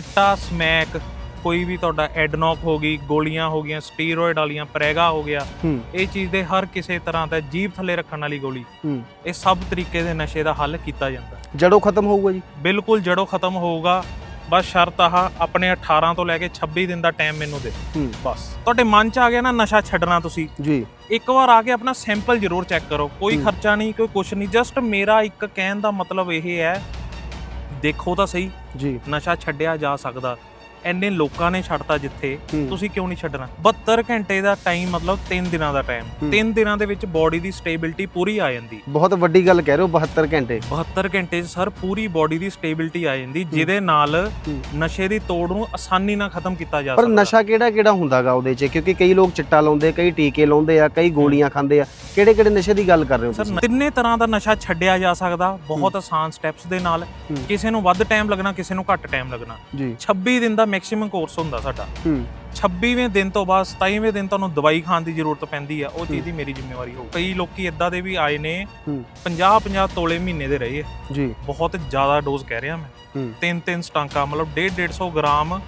ਚਿੱਟਾ ਸਮੈਕ ਕੋਈ ਵੀ ਤੁਹਾਡਾ ਐਡਨੋਕ ਹੋ ਗਈ ਗੋਲੀਆਂ ਹੋ ਗਈਆਂ ਸਟੀਰੋਇਡ ਵਾਲੀਆਂ ਪ੍ਰੈਗਾ ਹੋ ਗਿਆ ਹੂੰ। ਇਹ ਚੀਜ਼ ਦੇ ਹਰ ਕਿਸੇ ਤਰ੍ਹਾਂ ਦਾ ਜੀਭ ਥੱਲੇ ਰੱਖਣ ਵਾਲੀ ਗੋਲੀ ਹੂੰ। ਇਹ ਸਭ ਤਰੀਕੇ ਦੇ ਨਸ਼ੇ ਦਾ ਹੱਲ ਕੀਤਾ ਜਾਂਦਾ। ਜੜੋਂ ਖਤਮ ਹੋਊਗਾ ਜੀ? ਬਿਲਕੁਲ ਜੜੋਂ ਖਤਮ ਹੋਊਗਾ ਬਸ ਸ਼ਰਤ ਆਹ ਆਪਣੇ 18 ਤੋਂ ਲੈ ਕੇ 26 ਦਿਨ ਦਾ ਟਾਈਮ ਮੈਨੂੰ ਦੇ। ਹੂੰ। ਬਸ। ਤੁਹਾਡੇ ਮਨ 'ਚ ਆ ਗਿਆ ਨਾ ਨਸ਼ਾ ਛੱਡਣਾ ਤੁਸੀਂ? ਜੀ। ਇੱਕ ਵਾਰ ਆ ਕੇ ਆਪਣਾ ਸੈਂਪਲ ਜ਼ਰੂਰ ਚੈੱਕ ਕਰੋ। ਕੋਈ। ਖਰਚਾ ਨਹੀਂ ਕੋਈ ਕੁਛ ਨਹੀਂ ਜਸਟ ਮੇਰਾ ਇੱਕ ਕਹਿਣ ਦਾ ਮਤਲਬ ਇਹ ਹੈ ਦੇਖੋ ਤਾਂ ਸਹੀ ਜੀ। ਨਸ਼ਾ ਛੱਡਿਆ ਜਾ ਸਕਦਾ। ਐਨੇ ਲੋਕਾਂ ਨੇ ਛੱਡਤਾ ਜਿੱਥੇ। ਤੁਸੀਂ ਕਿਉਂ ਨਹੀਂ ਛੱਡਣਾ? 72 ਘੰਟੇ ਦਾ ਟਾਈਮ ਮਤਲਬ 3 ਦਿਨਾਂ ਦਾ ਟਾਈਮ ਹੂੰ। 3 ਦਿਨਾਂ ਦੇ ਵਿੱਚ ਬਾਡੀ ਦੀ ਸਟੇਬਿਲਿਟੀ ਪੂਰੀ ਆ ਜਾਂਦੀ। ਬਹੁਤ ਵੱਡੀ ਗੱਲ ਕਹਿ ਰਹੇ ਹੋ 72 ਘੰਟੇ। 72 ਘੰਟੇ ਸਰ ਪੂਰੀ ਬਾਡੀ ਦੀ ਸਟੇਬਿਲਿਟੀ ਆ ਜਾਂਦੀ ਜਿਹਦੇ ਨਾਲ। ਨਸ਼ੇ ਦੀ ਤੋੜ ਨੂੰ ਆਸਾਨੀ ਨਾਲ ਖਤਮ ਕੀਤਾ ਜਾ ਪਰ ਸਕਦਾ। ਨਸ਼ਾ ਕਿਹੜਾ ਕਿਹੜਾ ਹੁੰਦਾਗਾ ਉਹਦੇ 'ਚ? ਕਿਉਂਕਿ ਕਈ ਲੋਕ ਚਿੱਟਾ ਲਾਉਂਦੇ ਕਈ ਟੀਕੇ ਲਾਉਂਦੇ ਆ ਕਈ ਗੋਲੀਆਂ ਖਾਂਦੇ ਆ। ਕਿਹੜੇ ਕਿਹੜੇ ਨਸ਼ੇ ਦੀ ਗੱਲ ਕਰ ਰਹੇ ਹੋ ਸਰ ਤਿੰਨੇ ਤਰ੍ਹਾਂ ਦਾ ਨਸ਼ਾ ਛੱਡਿਆ ਜਾ ਸਕਦਾ ਬਹੁਤ ਆਸਾਨ ਸਟੈਪਸ ਦੇ ਨਾਲ। ਕਿਸੇ ਨੂੰ ਵੱਧ ਟਾਈਮ ਲੱਗਣਾ ਕਿਸੇ ਨੂੰ ਘੱਟ ਟਾਈਮ ਲੱਗਣਾ। ਜੀ। 26 ਦਿਨ ਦਾ ਮੈਕਸਿਮਮ ਕੋਰਸ ਹੁੰਦਾ ਸਾਡਾ। ਹੂੰ। 26ਵੇਂ ਦਿਨ ਤੋਂ ਬਾਅਦ 27ਵੇਂ ਦਿਨ ਤੁਹਾਨੂੰ ਦਵਾਈ ਖਾਣ ਦੀ ਜ਼ਰੂਰਤ ਪੈਂਦੀ ਆ ਉਹ ਚੀਜ਼ ਦੀ ਮੇਰੀ ਜ਼ਿੰਮੇਵਾਰੀ ਹੋ ਕਈ ਲੋਕੀ ਇਦਾਂ ਦੇ ਵੀ ਆਏ ਨੇ ਹੂੰ। 50 50 ਤੋਲੇ ਮਹੀਨੇ ਦੇ ਰਹੇ ਆ। ਜੀ। ਬਹੁਤ ਜ਼ਿਆਦਾ ਡੋਜ਼ ਕਹਿ ਰਿਹਾ ਮੈਂ। ਤਿੰਨ ਤਿੰਨ ਸਟਾਂਕਾਂ ਮਤਲਬ 1.5 150 ਗ੍ਰਾਮ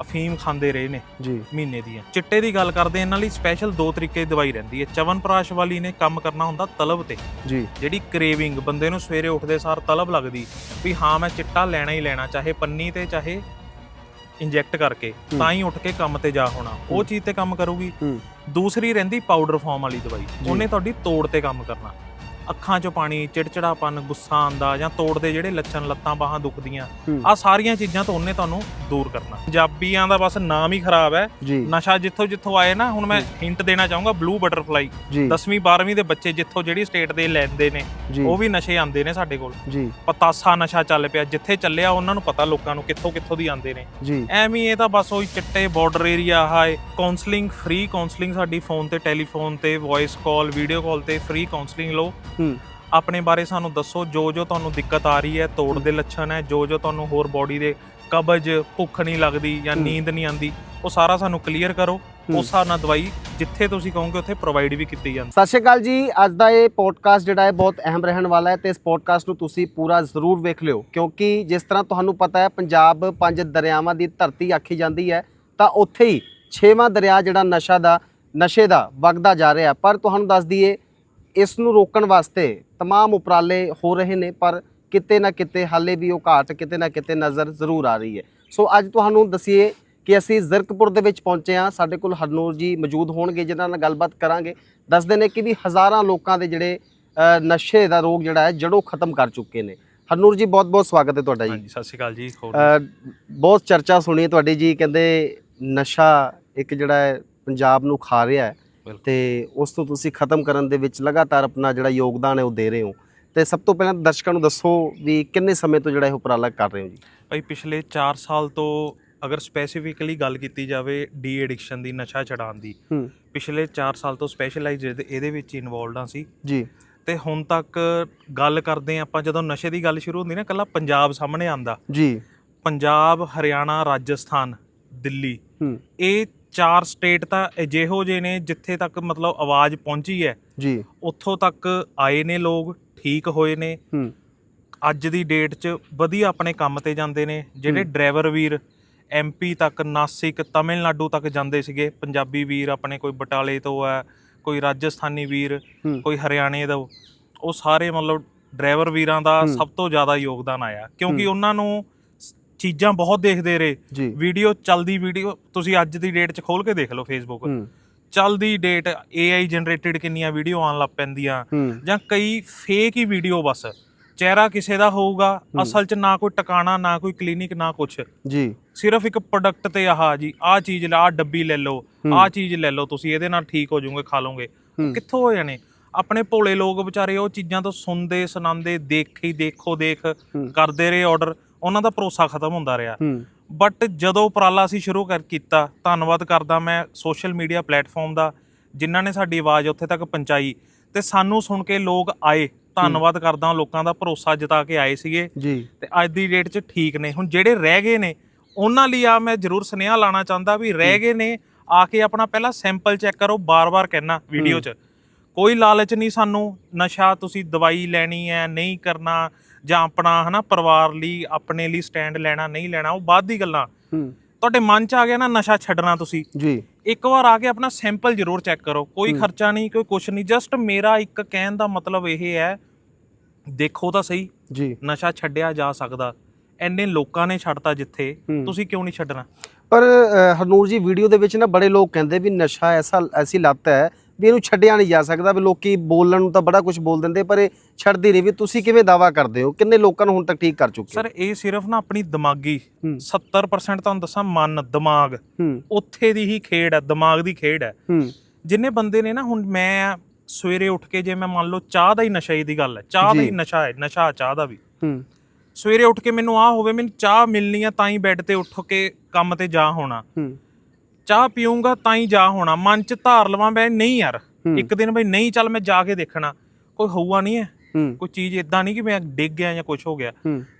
ਅਫੀਮ ਖਾਂਦੇ ਰਹੇ ਨੇ ਜੀ। ਮਹੀਨੇ ਦੀਆਂ। ਚਿੱਟੇ ਦੀ ਗੱਲ ਕਰਦੇ ਇਹਨਾਂ ਲਈ ਸਪੈਸ਼ਲ ਦੋ ਤਰੀਕੇ ਦੀ ਦਵਾਈ ਰਹਿੰਦੀ ਹੈ। ਚਵਨਪ੍ਰਾਸ਼ ਵਾਲੀ ਨੇ ਕੰਮ ਕਰਨਾ ਹੁੰਦਾ ਤਲਬ ਤੇ। ਜੀ। ਜਿਹੜੀ ਕ੍ਰੇਵਿੰਗ ਬੰਦੇ ਨੂੰ ਸਵੇਰੇ ਉੱਠਦੇ ਸਾਰ ਤਲਬ ਲੱਗਦੀ। ਵੀ ਹਾਂ ਮੈਂ ਚਿੱਟਾ ਲੈਣਾ ਹੀ ਲੈਣਾ ਚਾਹੇ ਪੰਨੀ ਤੇ ਚਾਹੇ ਇੰਜੈਕਟ ਕਰਕੇ। ਤਾਂ ਹੀ ਉੱਠ ਕੇ ਕੰਮ ਤੇ ਜਾ ਹੋਣਾ। ਉਹ ਚੀਜ਼ ਤੇ ਕੰਮ ਕਰੂਗੀ। ਦੂਸਰੀ ਰਹਿੰਦੀ ਪਾਊਡਰ ਫਾਰਮ ਵਾਲੀ ਦਵਾਈ। ਉਹਨੇ ਤੁਹਾਡੀ ਤੋੜ ਤੇ ਕੰਮ ਕਰਨਾ। ਅੱਖਾਂ 'ਚੋਂ ਪਾਣੀ ਚਿੜਚਿੜਾਪਨ ਗੁੱਸਾ ਆਂਦਾ ਜਾਂ ਤੋੜ ਦੇ ਜਿਹੜੇ ਲੱਛਣ ਲੱਤਾਂ ਬਾਹਾਂ ਦੁਖਦੀਆਂ ਆ ਸਾਰੀਆਂ ਚੀਜ਼ਾਂ ਤੋਂ ਉਹਨੇ ਤੁਹਾਨੂੰ ਦੂਰ ਕਰਨਾ। ਪੰਜਾਬੀਆਂ ਦਾ ਬਸ ਨਾਮ ਹੀ ਖਰਾਬ ਹੈ। ਨਸ਼ਾ ਜਿੱਥੋਂ ਜਿੱਥੋਂ ਆਏ ਨਾ ਹੁਣ ਮੈਂ ਹਿੰਟ ਦੇਣਾ ਚਾਹੂੰਗਾ ਬਲੂ ਬਟਰਫਲਾਈ ਜੀ। 10ਵੀਂ 12ਵੀਂ ਦੇ ਬੱਚੇ ਜਿੱਥੋਂ ਜਿਹੜੀ ਸਟੇਟ ਦੇ ਲੈਂਦੇ ਨੇ ਉਹ ਵੀ ਨਸ਼ੇ ਆਂਦੇ ਨੇ ਸਾਡੇ ਕੋਲ। ਪਤਾਸਾ ਨਸ਼ਾ ਚੱਲ ਪਿਆ ਜਿੱਥੇ ਚੱਲਿਆ ਉਹਨਾਂ ਨੂੰ ਪਤਾ ਲੋਕਾਂ ਨੂੰ ਕਿੱਥੋਂ ਕਿੱਥੋਂ ਦੀ ਆਂਦੇ ਨੇ। ਐਵੇਂ ਇਹ ਤਾਂ ਬਸ ਉਹੀ ਚਿੱਟੇ ਬਾਰਡਰ ਏਰੀਆ ਹਾਏ ਕਾਉਂਸਲਿੰਗ ਫ੍ਰੀ ਕਾਉਂਸਲਿੰਗ ਸਾਡੀ ਫੋਨ ਤੇ ਟੈਲੀਫੋਨ ਤੇ ਵੌਇਸ ਕਾਲ ਵੀਡੀਓ ਕਾਲ ਤੇ ਫ੍ਰੀ ਕਾਉਂਸਲਿੰਗ ਲਓ। ਹੂੰ ਆਪਣੇ ਬਾਰੇ ਸਾਨੂੰ ਦੱਸੋ ਜੋ ਜੋ ਤੁਹਾਨੂੰ ਦਿੱਕਤ ਆ ਰਹੀ ਹੈ ਤੋੜ ਦੇ ਲੱਛਣ ਹੈ ਜੋ ਜੋ ਤੁਹਾਨੂੰ ਹੋਰ ਬਾਡੀ ਦੇ ਕਬਜ਼ ਭੁੱਖ ਨਹੀਂ ਲੱਗਦੀ ਜਾਂ। ਨੀਂਦ ਨਹੀਂ ਆਂਦੀ ਉਹ ਸਾਰਾ ਸਾਨੂੰ ਕਲੀਅਰ ਕਰੋ। ਉਸ ਹਿਸਾਬ ਨਾਲ ਦਵਾਈ ਜਿੱਥੇ ਤੁਸੀਂ ਕਹੋਗੇ ਉੱਥੇ ਪ੍ਰੋਵਾਈਡ ਵੀ ਕੀਤੀ ਜਾਂਦੀ ਸਤਿ ਸ਼੍ਰੀ ਅਕਾਲ ਜੀ ਅੱਜ ਦਾ ਇਹ ਪੋਡਕਾਸਟ ਜਿਹੜਾ ਹੈ ਬਹੁਤ ਅਹਿਮ ਰਹਿਣ ਵਾਲਾ ਹੈ ਤੇ ਇਸ ਪੋਡਕਾਸਟ ਨੂੰ ਤੁਸੀਂ ਪੂਰਾ ਜ਼ਰੂਰ ਵੇਖ ਲਿਓ ਕਿਉਂਕਿ ਜਿਸ ਤਰ੍ਹਾਂ ਤੁਹਾਨੂੰ ਪਤਾ ਹੈ ਪੰਜਾਬ ਪੰਜ ਦਰਿਆਵਾਂ ਦੀ ਧਰਤੀ ਆਖੀ ਜਾਂਦੀ ਹੈ ਤਾਂ ਉੱਥੇ ਹੀ ਛੇਵਾਂ ਦਰਿਆ ਜਿਹੜਾ ਨਸ਼ਾ ਦਾ ਨਸ਼ੇ ਦਾ ਵਗਦਾ ਜਾ ਰਿਹਾ ਪਰ ਤੁਹਾਨੂੰ ਦੱਸ ਦਈਏ ਇਸ ਨੂੰ ਰੋਕਣ ਵਾਸਤੇ तमाम ਉਪਰਾਲੇ ਹੋ ਰਹੇ ਨੇ ਪਰ ਕਿਤੇ ਨਾ ਕਿਤੇ ਹਾਲੇ ਵੀ ਉਹ ਘਾਟ ਕਿਤੇ ਨਾ ਕਿਤੇ ਨਜ਼ਰ ਜ਼ਰੂਰ ਆ ਰਹੀ ਹੈ ਸੋ ਅੱਜ ਤੁਹਾਨੂੰ ਦਸੀਏ ਕਿ ਅਸੀਂ ਜ਼ਰਕਪੁਰ ਦੇ ਵਿੱਚ ਪਹੁੰਚੇ ਹਾਂ ਸਾਡੇ ਕੋਲ ਹਰਨੂਰ ਜੀ ਮੌਜੂਦ ਹੋਣਗੇ ਜਿਨ੍ਹਾਂ ਨਾਲ ਗੱਲਬਾਤ ਕਰਾਂਗੇ ਦੱਸਦੇ ਨੇ ਕਿ ਵੀ ਹਜ਼ਾਰਾਂ ਲੋਕਾਂ ਦੇ ਜਿਹੜੇ ਅ, ਨਸ਼ੇ ਦਾ ਰੋਗ ਜਿਹੜਾ ਹੈ ਜੜੋਂ ਖਤਮ ਕਰ ਚੁੱਕੇ ਨੇ ਹਰਨੂਰ ਜੀ ਬਹੁਤ ਬਹੁਤ ਸਵਾਗਤ ਹੈ ਤੁਹਾਡਾ ਜੀ ਹਾਂਜੀ ਸਤਿ ਸ਼੍ਰੀ ਅਕਾਲ ਜੀ ਹੋਰ ਅ, ਬਹੁਤ ਚਰਚਾ ਸੁਣੀ ਹੈ ਤੁਹਾਡੀ ਜੀ ਕਹਿੰਦੇ ਨਸ਼ਾ ਇੱਕ ਜਿਹੜਾ ਹੈ ਪੰਜਾਬ ਨੂੰ ਖਾ ਰਿਹਾ ਹੈ ਬਿਲਕੁਲ। ਤੇ ਉਸ ਤੋਂ ਤੁਸੀਂ ਖਤਮ ਕਰਨ ਦੇ ਵਿੱਚ ਲਗਾਤਾਰ ਆਪਣਾ ਜਿਹੜਾ ਯੋਗਦਾਨ ਹੈ ਉਹ ਦੇ ਰਹੇ ਹੋ। ਤੇ ਸਭ ਤੋਂ ਪਹਿਲਾਂ ਦਰਸ਼ਕਾਂ ਨੂੰ ਦੱਸੋ ਵੀ ਕਿੰਨੇ ਸਮੇਂ ਤੋਂ ਜਿਹੜਾ ਇਹ ਉਪਰਾਲਾ ਕਰ ਰਹੇ ਹੋ ਜੀ? ਭਾਈ ਪਿਛਲੇ 4 ਸਾਲ ਤੋਂ ਅਗਰ ਸਪੈਸੀਫਿਕਲੀ ਗੱਲ ਕੀਤੀ ਜਾਵੇ ਡੀ ਐਡਿਕਸ਼ਨ ਦੀ ਨਸ਼ਾ ਛਡਾਉਣ ਦੀ ਪਿਛਲੇ 4 ਸਾਲ ਤੋਂ ਸਪੈਸ਼ਲਾਈਜ਼ ਇਹਦੇ ਵਿੱਚ ਇਨਵੋਲਡ ਹਾਂ ਸੀ। ਜੀ। ਤੇ ਹੁਣ ਤੱਕ ਗੱਲ ਕਰਦੇ ਆਪਾਂ ਜਦੋਂ ਨਸ਼ੇ ਦੀ ਗੱਲ ਸ਼ੁਰੂ ਹੁੰਦੀ ਨਾ ਕੱਲਾ ਪੰਜਾਬ ਸਾਹਮਣੇ ਆਂਦਾ ਜੀ। ਪੰਜਾਬ ਹਰਿਆਣਾ ਰਾਜਸਥਾਨ ਦਿੱਲੀ ਹੂੰ। ਇਹ ਚਾਰ ਸਟੇਟ ਤਾਂ ਅਜਿਹੋ ਜਿਹੇ ਨੇ ਜਿੱਥੇ ਤੱਕ ਮਤਲਬ ਆਵਾਜ਼ ਪਹੁੰਚੀ ਹੈ। ਜੀ। ਉੱਥੋਂ ਤੱਕ ਆਏ ਨੇ ਲੋਕ ਠੀਕ ਹੋਏ ਨੇ। ਹੂੰ। ਅੱਜ ਦੀ ਡੇਟ 'ਚ ਵਧੀਆ ਆਪਣੇ ਕੰਮ ਤੇ ਜਾਂਦੇ ਨੇ। ਜਿਹੜੇ। ਡਰਾਈਵਰ ਵੀਰ ਐਮਪੀ ਤੱਕ ਨਾਸਿਕ ਤਮਿਲਨਾਡੂ ਤੱਕ ਜਾਂਦੇ ਸੀਗੇ। ਪੰਜਾਬੀ ਵੀਰ ਆਪਣੇ ਕੋਈ ਬਟਾਲੇ ਤੋਂ ਹੈ ਕੋਈ ਰਾਜਸਥਾਨੀ ਵੀਰ ਹੂੰ। ਕੋਈ ਹਰਿਆਣੇ ਦਾ ਉਹ ਸਾਰੇ ਮਤਲਬ ਡਰਾਈਵਰ ਵੀਰਾਂ ਦਾ। ਸਭ ਤੋਂ ਜ਼ਿਆਦਾ ਯੋਗਦਾਨ ਆਇਆ। ਕਿਉਂਕਿ। ਉਹਨਾਂ ਨੂੰ ਚੀਜ਼ਾਂ ਬਹੁਤ ਦੇਖਦੇ ਰਹੇ। ਵੀਡੀਓ ਚੱਲਦੀ ਵੀਡੀਓ ਤੁਸੀਂ ਅੱਜ ਦੀ ਡੇਟ 'ਚ ਖੋਲ ਕੇ ਦੇਖ ਲਓ ਫੇਸਬੁੱਕ ਚੱਲਦੀ ਡੇਟ AI ਜਨਰੇਟਿਡ ਕਿੰਨੀਆਂ ਵੀਡੀਓ ਆਉਣ ਲੱਗ ਪੈਂਦੀਆਂ। ਜਾਂ ਕਈ ਫੇਕ ਹੀ ਵੀਡੀਓ ਬਸ। ਚਿਹਰਾ ਕਿਸੇ ਦਾ ਹੋਊਗਾ। ਅਸਲ 'ਚ ਨਾ ਕੋਈ ਟਿਕਾਣਾ ਨਾ ਕੋਈ ਕਲੀਨਿਕ ਨਾ ਕੁਛ। ਜੀ। ਸਿਰਫ ਇੱਕ ਪ੍ਰੋਡਕਟ ਤੇ ਆਹ ਜੀ ਆਹ ਚੀਜ਼ ਲੈ ਆਹ ਡੱਬੀ ਲੈ ਲਓ। ਆਹ ਚੀਜ਼ ਲੈ ਲਓ ਤੁਸੀਂ ਇਹਦੇ ਨਾਲ ਠੀਕ ਹੋ ਜਾਓਗੇ ਖਾ ਲਓਗੇ। ਕਿੱਥੋਂ ਹੋ ਜਾਣੇ? ਆਪਣੇ ਭੋਲੇ ਲੋਕ ਵਿਚਾਰੇ ਉਹ ਚੀਜ਼ਾਂ ਤੋਂ ਸੁਣਦੇ ਸੁਣਾਉਂਦੇ ਦੇਖੀ ਦੇਖੋ ਦੇਖ। ਕਰਦੇ ਰਹੇ ਆਰਡਰ ਉਹਨਾਂ ਦਾ ਭਰੋਸਾ ਖਤਮ ਹੁੰਦਾ ਰਿਹਾ। ਹੂੰ। ਬਟ ਜਦੋਂ ਉਪਰਾਲਾ ਅਸੀਂ ਸ਼ੁਰੂ ਕਰ ਕੀਤਾ ਧੰਨਵਾਦ ਕਰਦਾ ਮੈਂ ਸੋਸ਼ਲ ਮੀਡੀਆ ਪਲੇਟਫਾਰਮ ਦਾ ਜਿਨ੍ਹਾਂ ਨੇ ਸਾਡੀ ਆਵਾਜ਼ ਉੱਥੇ ਤੱਕ ਪਹੁੰਚਾਈ ਤੇ ਸਾਨੂੰ ਸੁਣ ਕੇ ਲੋਕ ਆਏ। ਧੰਨਵਾਦ ਕਰਦਾ ਲੋਕਾਂ ਦਾ ਭਰੋਸਾ ਜਤਾ ਕੇ ਆਏ ਸੀਗੇ। ਜੀ। ਤੇ ਅੱਜ ਦੀ ਡੇਟ 'ਚ ਠੀਕ ਨੇ। ਹੁਣ ਜਿਹੜੇ ਰਹਿ ਗਏ ਨੇ ਉਹਨਾਂ ਲਈ ਆ ਮੈਂ ਜ਼ਰੂਰ ਸੁਨੇਹਾ ਲਾਣਾ ਚਾਹੁੰਦਾ ਵੀ ਰਹਿ ਗਏ ਨੇ ਆ ਕੇ ਆਪਣਾ ਪਹਿਲਾਂ ਸੈਂਪਲ ਚੈੱਕ ਕਰੋ ਬਾਰ-ਬਾਰ ਕਹਿਣਾ ਵੀਡੀਓ 'ਚ। ਕੋਈ ਲਾਲਚ ਨਹੀਂ ਸਾਨੂੰ ਨਸ਼ਾ ਤੁਸੀਂ ਦਵਾਈ ਲੈਣੀ ਹੈ ਨਹੀਂ ਕਰਨਾ ਜਾਂ ਆਪਣਾ ਹਨਾ ਪਰਿਵਾਰ ਲਈ ਆਪਣੇ ਲਈ ਸਟੈਂਡ ਲੈਣਾ ਨਹੀਂ ਲੈਣਾ ਉਹ ਬਾਅਦ ਦੀ ਗੱਲਾਂ। ਤੁਹਾਡੇ ਮਨ 'ਚ ਆ ਗਿਆ ਨਾ ਨਸ਼ਾ ਛੱਡਣਾ ਤੁਸੀਂ? ਜੀ। ਇੱਕ ਵਾਰ ਆ ਕੇ ਆਪਣਾ ਸੈਂਪਲ ਜ਼ਰੂਰ ਚੈੱਕ ਕਰੋ। ਕੋਈ ਖਰਚਾ ਨਹੀਂ ਕੋਈ ਕੁਛ ਨਹੀਂ ਜਸਟ ਮੇਰਾ ਇੱਕ ਕਹਿਣ ਦਾ ਮਤਲਬ ਇਹ ਹੈ ਦੇਖੋ ਤਾਂ ਸਹੀ ਜੀ। ਨਸ਼ਾ ਛੱਡਿਆ ਜਾ ਸਕਦਾ। ਐਨੇ ਲੋਕਾਂ ਨੇ ਛੱਡਤਾ ਜਿੱਥੇ। ਤੁਸੀਂ ਕਿਉਂ ਨਹੀਂ ਛੱਡਣਾ? ਪਰ ਹਰਨੂਰ ਜੀ ਵੀਡੀਓ ਦੇ ਵਿੱਚ ਨਾ ਬੜੇ ਲੋਕ ਕਹਿੰਦੇ ਵੀ ਨਸ਼ਾ ਐਸਾ ਐਸੀ ਲੱਤ ਹੈ ਵੀ ਇਹਨੂੰ ਛੱਡਿਆ ਨਹੀਂ ਜਾ ਸਕਦਾ ਵੀ ਲੋਕੀ ਬੋਲਣ ਨੂੰ ਤਾਂ ਬੜਾ ਕੁਝ ਬੋਲ ਦਿੰਦੇ ਪਰ ਇਹ ਛੱਡਦੀ ਨਹੀਂ ਵੀ ਤੁਸੀਂ ਕਿਵੇਂ ਦਾਵਾ ਕਰਦੇ ਹੋ? ਕਿੰਨੇ ਲੋਕਾਂ ਨੂੰ ਹੁਣ ਤੱਕ ਠੀਕ ਕਰ ਚੁੱਕੇ? ਸਰ ਇਹ ਸਿਰਫ ਨਾ ਆਪਣੀ ਦਿਮਾਗੀ ਹੂੰ। 70% ਤੁਹਾਨੂੰ ਦੱਸਾਂ ਮਨ ਦਿਮਾਗ। ਉੱਥੇ ਦੀ ਹੀ ਖੇਡ ਹੈ ਦਿਮਾਗ ਦੀ ਖੇਡ ਹੈ। ਜਿੰਨੇ ਬੰਦੇ ਨੇ ਨਾ ਹੁਣ ਮੈਂ ਸਵੇਰੇ ਉੱਠ ਕੇ ਜੇ ਮੈਂ ਮੰਨ ਲਓ ਚਾਹ ਦਾ ਹੀ ਨਸ਼ਾ ਦੀ ਗੱਲ ਹੈ ਚਾਹ ਦਾ ਹੀ। ਨਸ਼ਾ ਹੈ ਨਸ਼ਾ ਚਾਹ ਦਾ ਵੀ। ਸਵੇਰੇ ਉੱਠ ਕੇ ਮੈਨੂੰ ਆ ਹੋਵੇ ਮੈਨੂੰ ਚਾਹ ਮਿਲਣੀ ਆ ਤਾਂ ਹੀ ਬੈੱਡ ਤੇ ਉੱਠ ਕੇ ਕੰਮ ਤੇ ਜਾ ਹੋਣਾ। ਚਾਹ ਪੀਊਂਗਾ ਤਾਂ ਹੀ ਜਾ ਹੋਣਾ। ਮਨ ਚ ਧਾਰ ਲਵਾਂ ਬੈ ਨਹੀਂ ਯਾਰ। ਇੱਕ ਦਿਨ ਬਈ ਨਹੀਂ ਚੱਲ ਮੈਂ ਜਾ ਕੇ ਦੇਖਣਾ। ਕੋਈ ਹੋਊਗਾ ਨਹੀਂ ਹੈ। ਕੋਈ ਚੀਜ਼ ਇਦਾਂ ਨਹੀਂ ਕਿ ਮੈਂ ਡਿੱਗ ਗਿਆ ਜਾਂ ਕੁਝ ਹੋ ਗਿਆ।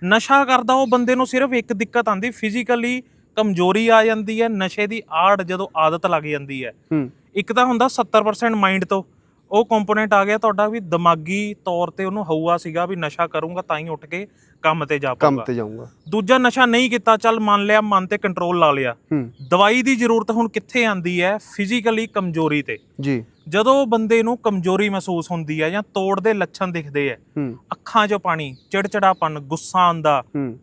ਨਸ਼ਾ ਕਰਦਾ ਉਹ ਬੰਦੇ ਨੂੰ ਸਿਰਫ ਇੱਕ ਦਿੱਕਤ ਆਂਦੀ ਫਿਜ਼ੀਕਲੀ ਕਮਜ਼ੋਰੀ ਆ ਜਾਂਦੀ ਹੈ ਨਸ਼ੇ ਦੀ ਆੜ ਜਦੋਂ ਆਦਤ ਲੱਗ ਜਾਂਦੀ ਹੂੰ। ਇੱਕ ਤਾਂ ਹੁੰਦਾ 70% ਮਾਈਂਡ ਤੋਂ। ਉਹ ਕੰਪੋਨੈਂਟ ਆ ਗਿਆ ਤੁਹਾਡਾ ਵੀ ਦਿਮਾਗੀ ਤੌਰ ਤੇ ਉਹਨੂੰ ਹਊਆ ਸੀਗਾ ਵੀ ਨਸ਼ਾ ਕਰੂੰਗਾ ਤਾਂ ਹੀ ਉੱਠ ਕੇ ਕੰਮ ਤੇ ਜਾ ਕੰਮ ਪਾਊਗਾ। ਤੇ ਜਾਊਂਗਾ। ਦੂਜਾ ਨਸ਼ਾ ਨਹੀਂ ਕੀਤਾ ਚੱਲ ਮੰਨ ਲਿਆ ਮਨ ਤੇ ਕੰਟਰੋਲ ਲਾ ਲਿਆ। ਹੂੰ। ਦਵਾਈ ਦੀ ਜ਼ਰੂਰਤ ਹੁਣ ਕਿੱਥੇ ਆਂਦੀ ਹੈ? ਫਿਜ਼ੀਕਲੀ ਕਮਜ਼ੋਰੀ ਤੇ। ਜੀ। ਜਦੋਂ ਬੰਦੇ ਨੂੰ ਕਮਜ਼ੋਰੀ ਮਹਿਸੂਸ ਹੁੰਦੀ ਹੈ ਜਾਂ ਤੋੜ ਦੇ ਲੱਛਣ ਦਿਖਦੇ ਹੂੰ ਅੱਖਾਂ 'ਚੋਂ ਪਾਣੀ ਚਿੜਚਿੜਾਪਨ ਗੁੱਸਾ ਆਂਦਾ ਹੂੰ।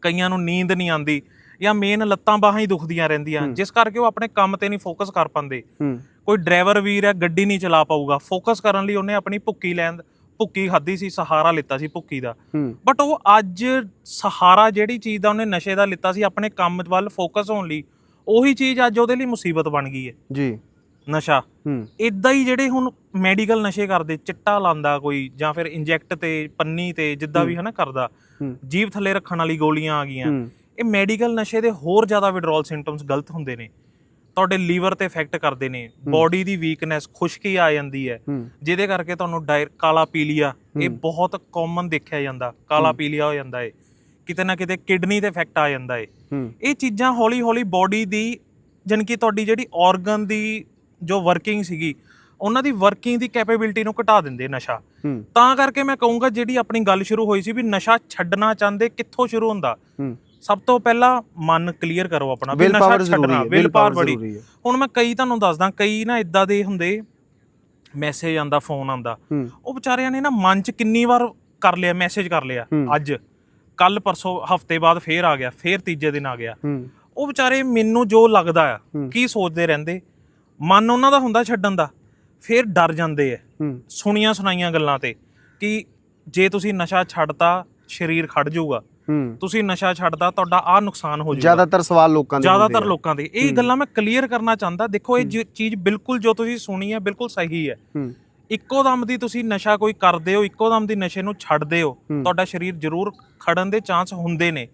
ਕਈਆਂ ਨੂੰ ਨੀਂਦ ਨਹੀਂ ਆਂਦੀ ਜਾਂ ਮੇਨ ਲੱਤਾਂ ਬਾਹਾਂ ਹੀ ਦੁਖਦੀਆਂ ਰਹਿੰਦੀਆਂ ਜਿਸ ਕਰਕੇ ਉਹ ਆਪਣੇ ਕੰਮ ਤੇ ਨਹੀਂ ਫੋਕਸ ਕਰ ਪਾਉਂਦੇ। ਹੂੰ। ਕੋਈ ਡਰਾਈਵਰ ਵੀਰ ਹੈ ਗੱਡੀ ਨਹੀਂ ਚਲਾ ਪਾਊਗਾ। ਫੋਕਸ ਕਰਨ ਲਈ ਉਹਨੇ ਆਪਣੀ ਭੁੱਕੀ ਲੈਣ ਭੁੱਕੀ ਖਾਧੀ ਸੀ ਸਹਾਰਾ ਲਿੱਤਾ ਸੀ ਭੁੱਕੀ ਦਾ। ਬਟ ਉਹ ਅੱਜ ਸਹਾਰਾ ਜਿਹੜੀ ਚੀਜ਼ ਦਾ ਉਹਨੇ ਨਸ਼ੇ ਦਾ ਲਿੱਤਾ ਸੀ ਆਪਣੇ ਕੰਮ ਵੱਲ ਫੋਕਸ ਹੋਣ ਲਈ ਉਹੀ ਚੀਜ਼ ਅੱਜ ਉਹਦੇ ਲਈ ਮੁਸੀਬਤ ਬਣ ਗਈ ਹੈ। ਜੀ। ਨਸ਼ਾ। ਹੂੰ। ਇਦਾਂ ਹੀ ਜਿਹੜੇ ਹੁਣ ਮੈਡੀਕਲ ਨਸ਼ੇ ਕਰਦੇ ਚਿੱਟਾ ਲਾਂਦਾ ਕੋਈ ਜਾਂ ਫਿਰ ਇੰਜੈਕਟ ਤੇ ਪੰਨੀ ਤੇ ਜਿੱਦਾਂ ਵੀ ਹਨਾ ਕਰਦਾ ਜੀਭ ਥੱਲੇ ਰੱਖਣ ਵਾਲੀ ਗੋਲੀਆਂ ਆ ਗਈਆਂ। ਇਹ ਮੈਡੀਕਲ ਨਸ਼ੇ ਦੇ ਹੋਰ ਜ਼ਿਆਦਾ ਵਿਡਰੋਲ ਸਿੰਪਟਮਸ ਗਲਤ ਹੁੰਦੇ ਨੇ। ਤੁਹਾਡੇ ਲੀਵਰ ਤੇ ਇਫੈਕਟ ਕਰਦੇ ਨੇ। ਬਾਡੀ ਦੀ ਵੀਕਨੈਸ ਖੁਸ਼ਕੀ ਆ ਜਾਂਦੀ ਹੈ। ਜਿਹਦੇ ਕਰਕੇ ਤੁਹਾਨੂੰ ਡਾਇਰ ਕਾਲਾ ਪੀਲੀਆ ਇਹ ਬਹੁਤ ਕਾਮਨ ਦੇਖਿਆ ਜਾਂਦਾ। ਕਾਲਾ ਪੀਲੀਆ ਹੋ ਜਾਂਦਾ ਹੈ ਕਿਤੇ ਨਾ ਕਿਤੇ ਕਿਡਨੀ ਤੇ ਇਫੈਕਟ ਆ ਜਾਂਦਾ ਹੈ ਹੂੰ। ਇਹ ਚੀਜ਼ਾਂ ਹੌਲੀ ਹੌਲੀ ਬਾਡੀ ਦੀ ਜਾਣੀ ਕਿ ਤੁਹਾਡੀ ਜਿਹੜੀ ਆਰਗਨ ਦੀ ਜੋ ਵਰਕਿੰਗ ਸੀਗੀ ਉਹਨਾਂ ਦੀ ਵਰਕਿੰਗ ਦੀ ਕੈਪੇਬਿਲਿਟੀ ਨੂੰ ਘਟਾ ਦਿੰਦੇ ਨਸ਼ਾ। ਤਾਂ ਕਰਕੇ ਮੈਂ ਕਹੂੰਗਾ ਜਿਹੜੀ ਆਪਣੀ ਗੱਲ ਸ਼ੁਰੂ ਹੋਈ ਸੀ ਵੀ ਨਸ਼ਾ ਛੱਡਣਾ ਚਾਹੁੰਦੇ ਕਿੱਥੋਂ ਸ਼ੁਰੂ ਹੁੰਦਾ? ਸਭ ਤੋਂ ਪਹਿਲਾਂ ਮਨ ਕਲੀਅਰ ਕਰੋ ਆਪਣਾ ਵੀ ਨਸ਼ਾ ਜ਼ਰੂਰੀ ਛੱਡਣਾ ਹੈ ਵਿਲ ਪਾਵਰ ਬੜੀ। ਜ਼ਰੂਰੀ ਹੈ। ਹੁਣ ਮੈਂ ਕਈ ਤੁਹਾਨੂੰ ਦੱਸਦਾ ਕਈ ਨਾ ਇਦਾਂ ਦੇ ਹੁੰਦੇ ਮੈਸੇਜ ਆਂਦਾ ਫੋਨ ਆਂਦਾ ਹੂੰ। ਉਹ ਵਿਚਾਰਿਆਂ ਨੇ ਨਾ ਮਨ ਚ ਕਿੰਨੀ ਵਾਰ ਕਰ ਲਿਆ ਮੈਸੇਜ ਕਰ ਲਿਆ ਹੂੰ। ਅੱਜ। ਕੱਲ ਪਰਸੋਂ ਹਫ਼ਤੇ ਬਾਅਦ ਫੇਰ ਆ ਗਿਆ ਫੇਰ ਤੀਜੇ ਦਿਨ ਆ ਗਿਆ। ਹੂੰ। ਉਹ ਵਿਚਾਰੇ ਮੈਨੂੰ ਜੋ ਲੱਗਦਾ ਆ ਹੂੰ। ਕੀ ਸੋਚਦੇ ਰਹਿੰਦੇ? ਮਨ ਉਹਨਾਂ ਦਾ ਹੁੰਦਾ ਛੱਡਣ ਦਾ ਫੇਰ ਡਰ ਜਾਂਦੇ ਆ। ਹੂੰ। ਸੁਣੀਆਂ ਸੁਣਾਈਆਂ ਗੱਲਾਂ ਤੇ ਕਿ ਜੇ ਤੁਸੀਂ ਨਸ਼ਾ ਛੱਡਤਾ ਸਰੀਰ ਖੜ ਜਾਊਗਾ। ਤੁਸੀਂ ਨਸ਼ਾ ਛੱਡਦਾ ਤੁਹਾਡਾ ਆ ਨੁਕਸਾਨ ਹੋ ਜਾਊਗਾ। ਜ਼ਿਆਦਾਤਰ ਸਵਾਲ ਲੋਕਾਂ ਦੇ ਜ਼ਿਆਦਾਤਰ। ਲੋਕਾਂ ਦੇ। ਇਹ ਗੱਲਾਂ ਮੈਂ ਕਲੀਅਰ ਕਰਨਾ ਚਾਹੁੰਦਾ। ਦੇਖੋ ਇਹ ਚੀਜ਼ ਬਿਲਕੁਲ ਜੋ ਤੁਸੀਂ ਸੁਣੀ ਹੈ ਬਿਲਕੁਲ ਸਹੀ ਹੈ। ਇੱਕੋ ਦਮ ਦੀ ਤੁਸੀਂ ਨਸ਼ਾ ਕੋਈ ਕਰਦੇ ਹੋ ਇੱਕੋ ਦਮ ਦੀ ਨਸ਼ੇ ਨੂੰ ਛੱਡਦੇ ਹੋ। ਤੁਹਾਡਾ ਸਰੀਰ ਜ਼ਰੂਰ ਖੜਨ ਦੇ ਚਾਂਸ ਹੁੰਦੇ ਨੇ।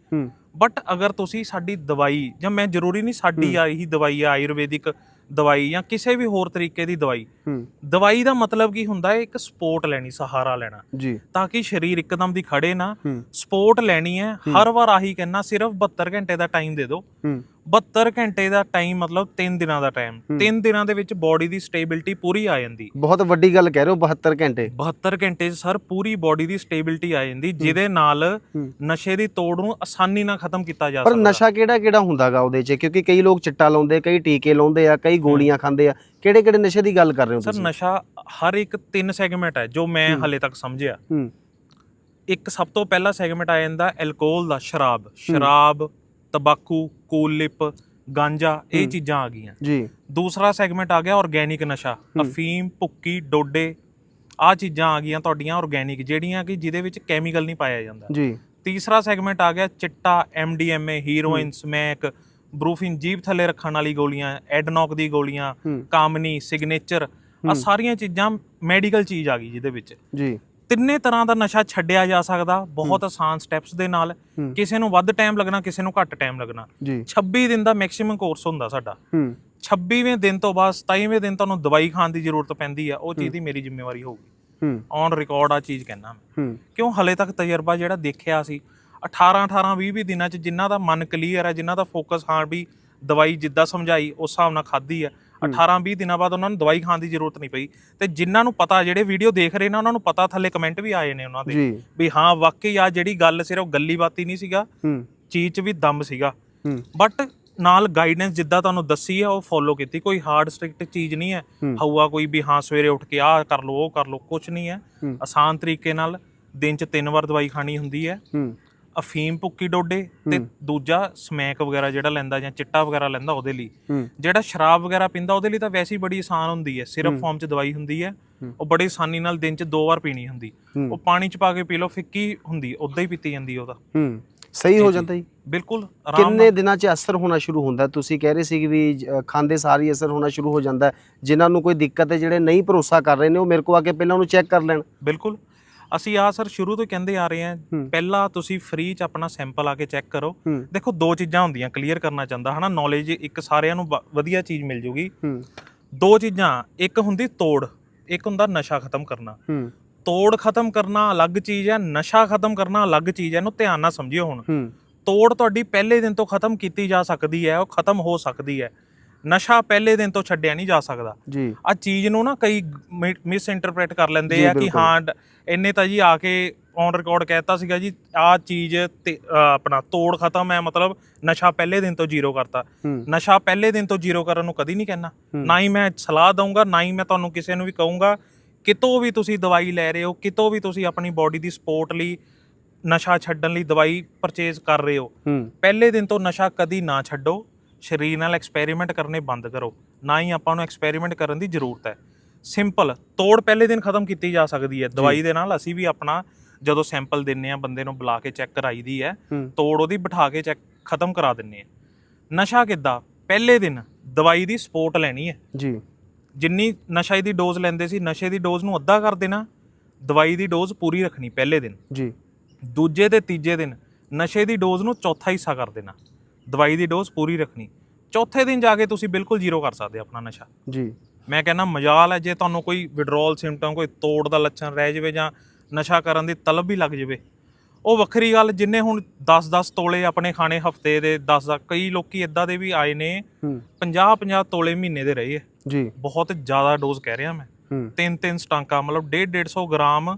ਬਟ ਅਗਰ ਤੁਸੀਂ ਸਾਡੀ ਦਵਾਈ ਜਾਂ ਮੈਂ ਜ਼ਰੂਰੀ ਨਹੀਂ ਸਾਡੀ ਆ ਇਹੀ ਦਵਾਈ ਆ ਆਯੁਰਵੈਦਿਕ ਦਵਾਈ ਜਾਂ ਕਿਸੇ ਵੀ ਹੋਰ ਤਰੀਕੇ ਦੀ ਦਵਾਈ। ਹੂੰ। ਦਵਾਈ ਦਾ ਮਤਲਬ ਕੀ ਹੁੰਦਾ ਹੈ ਇੱਕ ਸਪੋਰਟ ਲੈਣੀ ਸਹਾਰਾ ਲੈਣਾ। ਜੀ। ਤਾਂ ਕਿ ਸਰੀਰ ਇੱਕਦਮ ਦੀ ਖੜੇ ਨਾ। ਸਪੋਰਟ ਲੈਣੀ ਹੈ ਹਰ ਵਾਰ ਆਹੀ ਕਹਿਣਾ ਸਿਰਫ 72 ਘੰਟੇ ਦਾ ਟਾਈਮ ਦੇ ਦਿਓ। 72 ਘੰਟੇ ਦਾ ਟਾਈਮ ਮਤਲਬ 3 ਦਿਨਾਂ ਦਾ ਟਾਈਮ 3 ਦਿਨਾਂ ਦੇ ਵਿੱਚ ਬਾਡੀ ਦੀ ਸਟੇਬਿਲਿਟੀ ਪੂਰੀ ਆ ਜਾਂਦੀ। ਬਹੁਤ ਵੱਡੀ ਗੱਲ ਕਹਿ ਰਹੇ ਹੋ 72 ਘੰਟੇ। 72 ਘੰਟੇ 'ਚ ਸਰ ਪੂਰੀ ਬਾਡੀ ਦੀ ਸਟੇਬਿਲਿਟੀ ਆ ਜਾਂਦੀ ਜਿਹਦੇ ਨਾਲ। ਨਸ਼ੇ ਦੀ ਤੋੜ ਨੂੰ ਆਸਾਨੀ ਨਾਲ ਖਤਮ ਕੀਤਾ ਜਾ ਪਰ ਸਕਦਾ। ਨਸ਼ਾ ਕਿਹੜਾ ਕਿਹੜਾ ਹੁੰਦਾਗਾ ਉਹਦੇ 'ਚ? ਕਿਉਂਕਿ ਕਈ ਲੋਕ ਚਿੱਟਾ ਲਾਉਂਦੇ ਕਈ ਟੀਕੇ ਲਾਉਂਦੇ ਆ ਕਈ ਗੋਲੀਆਂ ਖਾਂਦੇ ਆ। ਕਿਹੜੇ ਕਿਹੜੇ ਨਸ਼ੇ ਦੀ ਗੱਲ ਕਰ ਰਹੇ ਹੋ ਸਰ ਨਸ਼ਾ ਹਰ ਇੱਕ ਤਿੰਨ ਸੈਗਮੈਂਟ ਹੈ ਜੋ ਮੈਂ ਹਲੇ ਤੱਕ ਸਮਝਿਆ। ਇੱਕ ਸਭ ਤੋਂ ਪਹਿਲਾ ਸੈਗਮੈਂਟ ਆ ਜਾਂਦਾ ਐਲਕੋਹਲ ਦਾ ਸ਼ਰਾਬ। ਸ਼ਰਾਬ ਤੰਬਾਕੂ ਕੋਲਿਪ ਗਾਂਜਾ ਇਹ ਚੀਜ਼ਾਂ ਆ ਗਈਆਂ। ਜੀ। ਦੂਸਰਾ ਸੈਗਮੈਂਟ ਆ ਗਿਆ ਆਰਗੇਨਿਕ ਨਸ਼ਾ। ਅਫੀਮ ਭੁੱਕੀ ਡੋਡੇ ਆ ਚੀਜ਼ਾਂ ਆ ਗਈਆਂ ਤੁਹਾਡੀਆਂ ਆਰਗੇਨਿਕ ਜਿਹੜੀਆਂ ਕਿ ਜਿਹਦੇ ਵਿੱਚ ਕੈਮੀਕਲ ਨਹੀਂ ਪਾਇਆ ਜਾਂਦਾ। ਜੀ। ਤੀਸਰਾ ਸੈਗਮੈਂਟ ਆ ਗਿਆ ਚਿੱਟਾ ਐਮਡੀਐਮਏ ਹੀਰੋਇਨ ਸਮੈਕ ਬਰੂਫਿਨ ਜੀਭ ਥੱਲੇ ਰੱਖਣ ਵਾਲੀ ਗੋਲੀਆਂ ਐਡਨੌਕ ਦੀ ਗੋਲੀਆਂ ਕਾਮਨੀ ਸਿਗਨੇਚਰ ਆ ਸਾਰੀਆਂ ਚੀਜ਼ਾਂ ਮੈਡੀਕਲ ਚੀਜ਼ ਆ ਗਈ ਜਿਹਦੇ ਵਿੱਚ। ਜੀ। ਤਿੰਨੇ ਤਰ੍ਹਾਂ ਦਾ ਨਸ਼ਾ ਛੱਡਿਆ ਜਾ ਸਕਦਾ ਬਹੁਤ ਆਸਾਨ ਸਟੈਪਸ ਦੇ ਨਾਲ। ਕਿਸੇ ਨੂੰ ਵੱਧ ਟਾਈਮ ਲੱਗਣਾ ਕਿਸੇ ਨੂੰ ਘੱਟ ਟਾਈਮ ਲੱਗਣਾ। ਜੀ। 26 ਦਿਨ ਦਾ ਮੈਕਸਿਮਮ ਕੋਰਸ ਹੁੰਦਾ ਸਾਡਾ। ਹੂੰ। 26ਵੇਂ ਦਿਨ ਤੋਂ ਬਾਅਦ 27ਵੇਂ ਦਿਨ ਤੁਹਾਨੂੰ ਦਵਾਈ ਖਾਣ ਦੀ ਜ਼ਰੂਰਤ ਪੈਂਦੀ ਆ ਉਹ ਚੀਜ਼ ਦੀ ਮੇਰੀ ਜ਼ਿੰਮੇਵਾਰੀ ਹੋਊਗੀ। ਔਨ ਰਿਕਾਰਡ ਆ ਚੀਜ਼ ਕਹਿਣਾ ਮੈਂ। ਕਿਉਂ? ਹਲੇ ਤੱਕ ਤਜਰਬਾ ਜਿਹੜਾ ਦੇਖਿਆ ਸੀ 18 18 20 20 ਦਿਨਾਂ ਚ ਜਿਨ੍ਹਾਂ ਦਾ ਮਨ ਕਲੀਅਰ ਹੈ ਜਿਨ੍ਹਾਂ ਦਾ ਫੋਕਸ ਹਾਂ ਵੀ ਦਵਾਈ ਜਿੱਦਾਂ ਸਮਝਾਈ ਉਸ ਹਿਸਾਬ ਨਾਲ ਖਾਧੀ ਆ 18 20 ਦਿਨਾਂ ਬਾਅਦ ਉਹਨਾਂ ਨੂੰ ਦਵਾਈ ਖਾਣ ਦੀ ਜ਼ਰੂਰਤ ਨਹੀਂ ਪਈ। ਤੇ ਜਿਨ੍ਹਾਂ ਨੂੰ ਪਤਾ ਜਿਹੜੇ ਵੀਡੀਓ ਦੇਖ ਰਹੇ ਨੇ ਉਹਨਾਂ ਨੂੰ ਪਤਾ ਥੱਲੇ ਕਮੈਂਟ ਵੀ ਆਏ ਨੇ ਉਹਨਾਂ ਦੇ। ਵੀ ਹਾਂ ਵਾਕਈ ਆ ਜਿਹੜੀ ਗੱਲ ਸਿਰਫ ਗੱਲੀ ਬਾਤੀ ਨਹੀਂ ਸੀਗਾ ਹੂੰ। ਚੀਜ਼ 'ਚ ਵੀ ਦਮ ਸੀਗਾ। ਹੂੰ। ਬਟ ਨਾਲ ਗਾਈਡੈਂਸ ਜਿੱਦਾਂ ਤੁਹਾਨੂੰ ਦੱਸੀ ਆ ਉਹ ਫੋਲੋ ਕੀਤੀ। ਕੋਈ ਹਾਰਡ ਸਟ੍ਰਿਕਟ ਚੀਜ਼ ਨਹੀਂ ਹੈ। ਹੂੰ। ਹਊਆ ਕੋਈ ਵੀ ਹਾਂ ਸਵੇਰੇ ਉੱਠ ਕੇ ਆਹ ਕਰ ਲਓ ਉਹ ਕਰ ਲਓ ਕੁਝ ਨਹੀਂ ਹੈ। ਹੂੰ। ਆਸਾਨ ਤਰੀਕੇ ਨਾਲ ਦਿਨ 'ਚ ਤਿੰਨ ਵਾਰ ਦਵਾਈ ਖਾਣੀ ਹੁੰਦੀ ਹੈ। ਹੂੰ। ਅਫੀਮ ਭੁੱਕੀ ਡੋਡੇ ਤੇ ਦੂਜਾ ਸਮੈਕ ਵਗੈਰਾ ਜਿਹੜਾ ਲੈਂਦਾ ਜਾਂ ਚਿੱਟਾ ਵਗੈਰਾ ਲੈਂਦਾ ਉਹਦੇ ਲਈ। ਜਿਹੜਾ ਸ਼ਰਾਬ ਵਗੈਰਾ ਪੀਂਦਾ ਉਹਦੇ ਲਈ ਤਾਂ ਵੈਸੇ ਹੀ ਬੜੀ ਆਸਾਨ ਹੁੰਦੀ ਹੈ। ਸਿਰਫ ਫਾਰਮ 'ਚ ਦਵਾਈ ਹੁੰਦੀ ਹੈ। ਉਹ ਬੜੀ ਆਸਾਨੀ ਨਾਲ ਦਿਨ 'ਚ ਦੋ ਵਾਰ ਪੀਣੀ ਹੁੰਦੀ। ਉਹ ਪਾਣੀ 'ਚ ਪਾ ਕੇ ਪੀ ਲਓ ਫਿੱਕੀ ਹੁੰਦੀ ਉਦਾਂ ਹੀ ਪੀਤੀ ਜਾਂਦੀ ਉਹਦਾ ਸਹੀ ਹੋ ਜਾਂਦਾ ਜੀ। ਬਿਲਕੁਲ ਆਰਾਮ ਕਿੰਨੇ ਦਿਨਾਂ 'ਚ ਅਸਰ ਹੋਣਾ ਸ਼ੁਰੂ ਹੁੰਦਾ? ਤੁਸੀਂ ਕਹਿ ਰਹੇ ਸੀ ਕਿ ਵੀ ਖਾਂਦੇ ਸਾਰੀ ਅਸਰ ਹੋਣਾ ਸ਼ੁਰੂ ਹੋ ਜਾਂਦਾ। ਜਿਨ੍ਹਾਂ ਨੂੰ ਕੋਈ ਦਿੱਕਤ ਹੈ ਜਿਹੜੇ ਨਹੀਂ ਭਰੋਸਾ ਕਰ ਰਹੇ ਨੇ ਉਹ ਮੇਰੇ ਕੋਲ ਆ ਕੇ ਪਹਿਲਾਂ ਉਹਨੂੰ ਚੈੱਕ ਕਰ ਲੈਣ। ਬਿਲਕੁਲ। ਅਸੀਂ ਆ ਸਰ ਸ਼ੁਰੂ ਤੋਂ ਕਹਿੰਦੇ ਆ ਰਹੇ ਹਾਂ। ਪਹਿਲਾਂ ਤੁਸੀਂ ਫ੍ਰੀ ਚ ਆਪਣਾ ਸੈਂਪਲ ਆ ਕੇ ਚੈੱਕ ਕਰੋ। ਦੇਖੋ ਦੋ ਚੀਜ਼ਾਂ ਹੁੰਦੀਆਂ ਕਲੀਅਰ ਕਰਨਾ ਚਾਹੁੰਦਾ ਹਨਾ? ਨੌਲੇਜ ਇੱਕ ਸਾਰਿਆਂ ਨੂੰ ਵਧੀਆ ਚੀਜ਼ ਮਿਲ ਜੂਗੀ। ਦੋ ਚੀਜ਼ਾਂ ਇੱਕ ਹੁੰਦੀ ਤੋੜ ਇੱਕ ਹੁੰਦਾ ਨਸ਼ਾ ਖਤਮ ਕਰਨਾ। ਤੋੜ ਖਤਮ ਕਰਨਾ ਅਲੱਗ ਚੀਜ਼ ਹੈ ਨਸ਼ਾ ਖਤਮ ਕਰਨਾ ਅਲੱਗ ਚੀਜ਼ ਹੈ ਇਹਨੂੰ ਧਿਆਨ ਨਾਲ ਸਮਝਿਓ ਹੁਣ। ਤੋੜ ਤੁਹਾਡੀ ਪਹਿਲੇ ਦਿਨ ਤੋਂ ਖਤਮ ਕੀਤੀ ਜਾ ਸਕਦੀ ਹੈ ਉਹ ਖਤਮ ਹੋ ਸਕਦੀ ਹੈ। ਨਸ਼ਾ ਪਹਿਲੇ ਦਿਨ ਤੋਂ ਛੱਡਿਆ ਨਹੀਂ ਜਾ ਸਕਦਾ। ਜੀ। ਆ ਚੀਜ਼ ਨੂੰ ਨਾ ਕਈ ਮਿਸ ਇੰਟਰਪ੍ਰੀਟ ਕਰ ਲੈਂਦੇ ਆ ਕਿ। ਹਾਂ ਇਹਨੇ ਤਾਂ ਜੀ ਆ ਕੇ ਔਨ ਰਿਕਾਰਡ ਕਹਿਤਾ ਸੀਗਾ ਜੀ ਆ ਚੀਜ਼ ਆਪਣਾ ਤੋੜ ਖਤਮ ਹੈ ਮਤਲਬ ਨਸ਼ਾ ਪਹਿਲੇ ਦਿਨ ਤੋਂ ਜ਼ੀਰੋ ਕਰਤਾ। ਨਸ਼ਾ ਪਹਿਲੇ ਦਿਨ ਤੋਂ ਜ਼ੀਰੋ ਕਰਨ ਨੂੰ ਕਦੀ ਨਹੀਂ ਕਹਿਣਾ। ਨਾ ਹੀ ਮੈਂ ਸਲਾਹ ਦਊਂਗਾ ਨਾ ਹੀ ਮੈਂ ਤੁਹਾਨੂੰ ਕਿਸੇ ਨੂੰ ਵੀ ਕਹੂੰਗਾ ਕਿਤੋਂ ਵੀ ਤੁਸੀਂ ਦਵਾਈ ਲੈ ਰਹੇ ਹੋ ਕਿਤੋਂ ਵੀ ਤੁਸੀਂ ਆਪਣੀ ਬਾਡੀ ਦੀ ਸਪੋਰਟ ਲਈ ਨਸ਼ਾ ਛੱਡਣ ਲਈ ਦਵਾਈ ਪਰਚੇਜ਼ ਕਰ ਰਹੇ ਹੂੰ। ਪਹਿਲੇ ਦਿਨ ਤੋਂ ਨਸ਼ਾ ਕਦੀ ਨਾ ਛੱਡੋ। ਸਰੀਰ ਨਾਲ ਐਕਸਪੈਰੀਮੈਂਟ ਕਰਨੇ ਬੰਦ ਕਰੋ। ਨਾ ਹੀ ਆਪਾਂ ਨੂੰ ਐਕਸਪੈਰੀਮੈਂਟ ਕਰਨ ਦੀ ਜ਼ਰੂਰਤ ਹੈ। ਸਿੰਪਲ ਤੋੜ ਪਹਿਲੇ ਦਿਨ ਖਤਮ ਕੀਤੀ ਜਾ ਸਕਦੀ ਹੈ। ਦਵਾਈ ਦੇ ਨਾਲ ਅਸੀਂ ਵੀ ਆਪਣਾ ਜਦੋਂ ਸੈਂਪਲ ਦਿੰਨੇ ਆ ਬੰਦੇ ਨੂੰ ਬੁਲਾ ਕੇ ਚੈੱਕ ਕਰਾਈਦੀ ਹੈ ਹੂੰ। ਤੋੜ ਉਹਦੀ ਬਿਠਾ ਕੇ ਚੈੱਕ ਖਤਮ ਕਰਾ ਦਿੰਨੇ ਆ ਨਸ਼ਾ ਕਿੱਦਾਂ? ਪਹਿਲੇ ਦਿਨ ਦਵਾਈ ਦੀ ਸਪੋਰਟ ਲੈਣੀ ਹੈ। ਜੀ। ਜਿੰਨੀ ਨਸ਼ੇ ਦੀ ਡੋਜ਼ ਲੈਂਦੇ ਸੀ ਨਸ਼ੇ ਦੀ ਡੋਜ਼ ਨੂੰ ਅੱਧਾ ਕਰ ਦੇਣਾ ਦਵਾਈ ਦੀ ਡੋਜ਼ ਪੂਰੀ ਰੱਖਣੀ ਪਹਿਲੇ ਦਿਨ। ਜੀ। ਦੂਜੇ ਤੇ ਤੀਜੇ ਦਿਨ ਨਸ਼ੇ ਦੀ ਡੋਜ਼ ਨੂੰ ਚੌਥਾ ਹਿੱਸਾ ਕਰ ਦੇਣਾ। ਦਵਾਈ ਦੀ ਡੋਜ਼ ਪੂਰੀ ਰੱਖਣੀ। ਚੌਥੇ ਦਿਨ ਜਾ ਕੇ ਤੁਸੀਂ ਬਿਲਕੁਲ ਜ਼ੀਰੋ ਕਰ ਸਕਦੇ ਆਪਣਾ ਨਸ਼ਾ। ਜੀ। ਮੈਂ ਕਹਿੰਦਾ ਮਜਾਲ ਹੈ ਜੇ ਤੁਹਾਨੂੰ ਕੋਈ ਵਿਡਰੋਲ ਸਿੰਪਟਮ ਕੋਈ ਤੋੜ ਦਾ ਲੱਛਣ ਰਹਿ ਜਾਵੇ ਜਾਂ ਨਸ਼ਾ ਕਰਨ ਦੀ ਤਲਬ ਵੀ ਲੱਗ ਜਾਵੇ ਉਹ ਵੱਖਰੀ ਗੱਲ ਜਿੰਨੇ ਹੁਣ 10-10 ਤੋਲੇ ਆਪਣੇ ਖਾਣੇ ਹਫ਼ਤੇ ਦੇ 10 ਦਾ ਕਈ ਲੋਕੀ ਇਦਾਂ ਦੇ ਵੀ ਆਏ ਨੇ ਹੂੰ। 50-50 ਤੋਲੇ ਮਹੀਨੇ ਦੇ ਰਹੇ ਹੈ। ਜੀ। ਬਹੁਤ ਜ਼ਿਆਦਾ ਡੋਜ਼ ਕਹਿ ਰਿਹਾ ਮੈਂ। ਤਿੰਨ ਤਿੰਨ ਸਟਾਂਕਾ ਮਤਲਬ 1.5 ਗ੍ਰਾਮ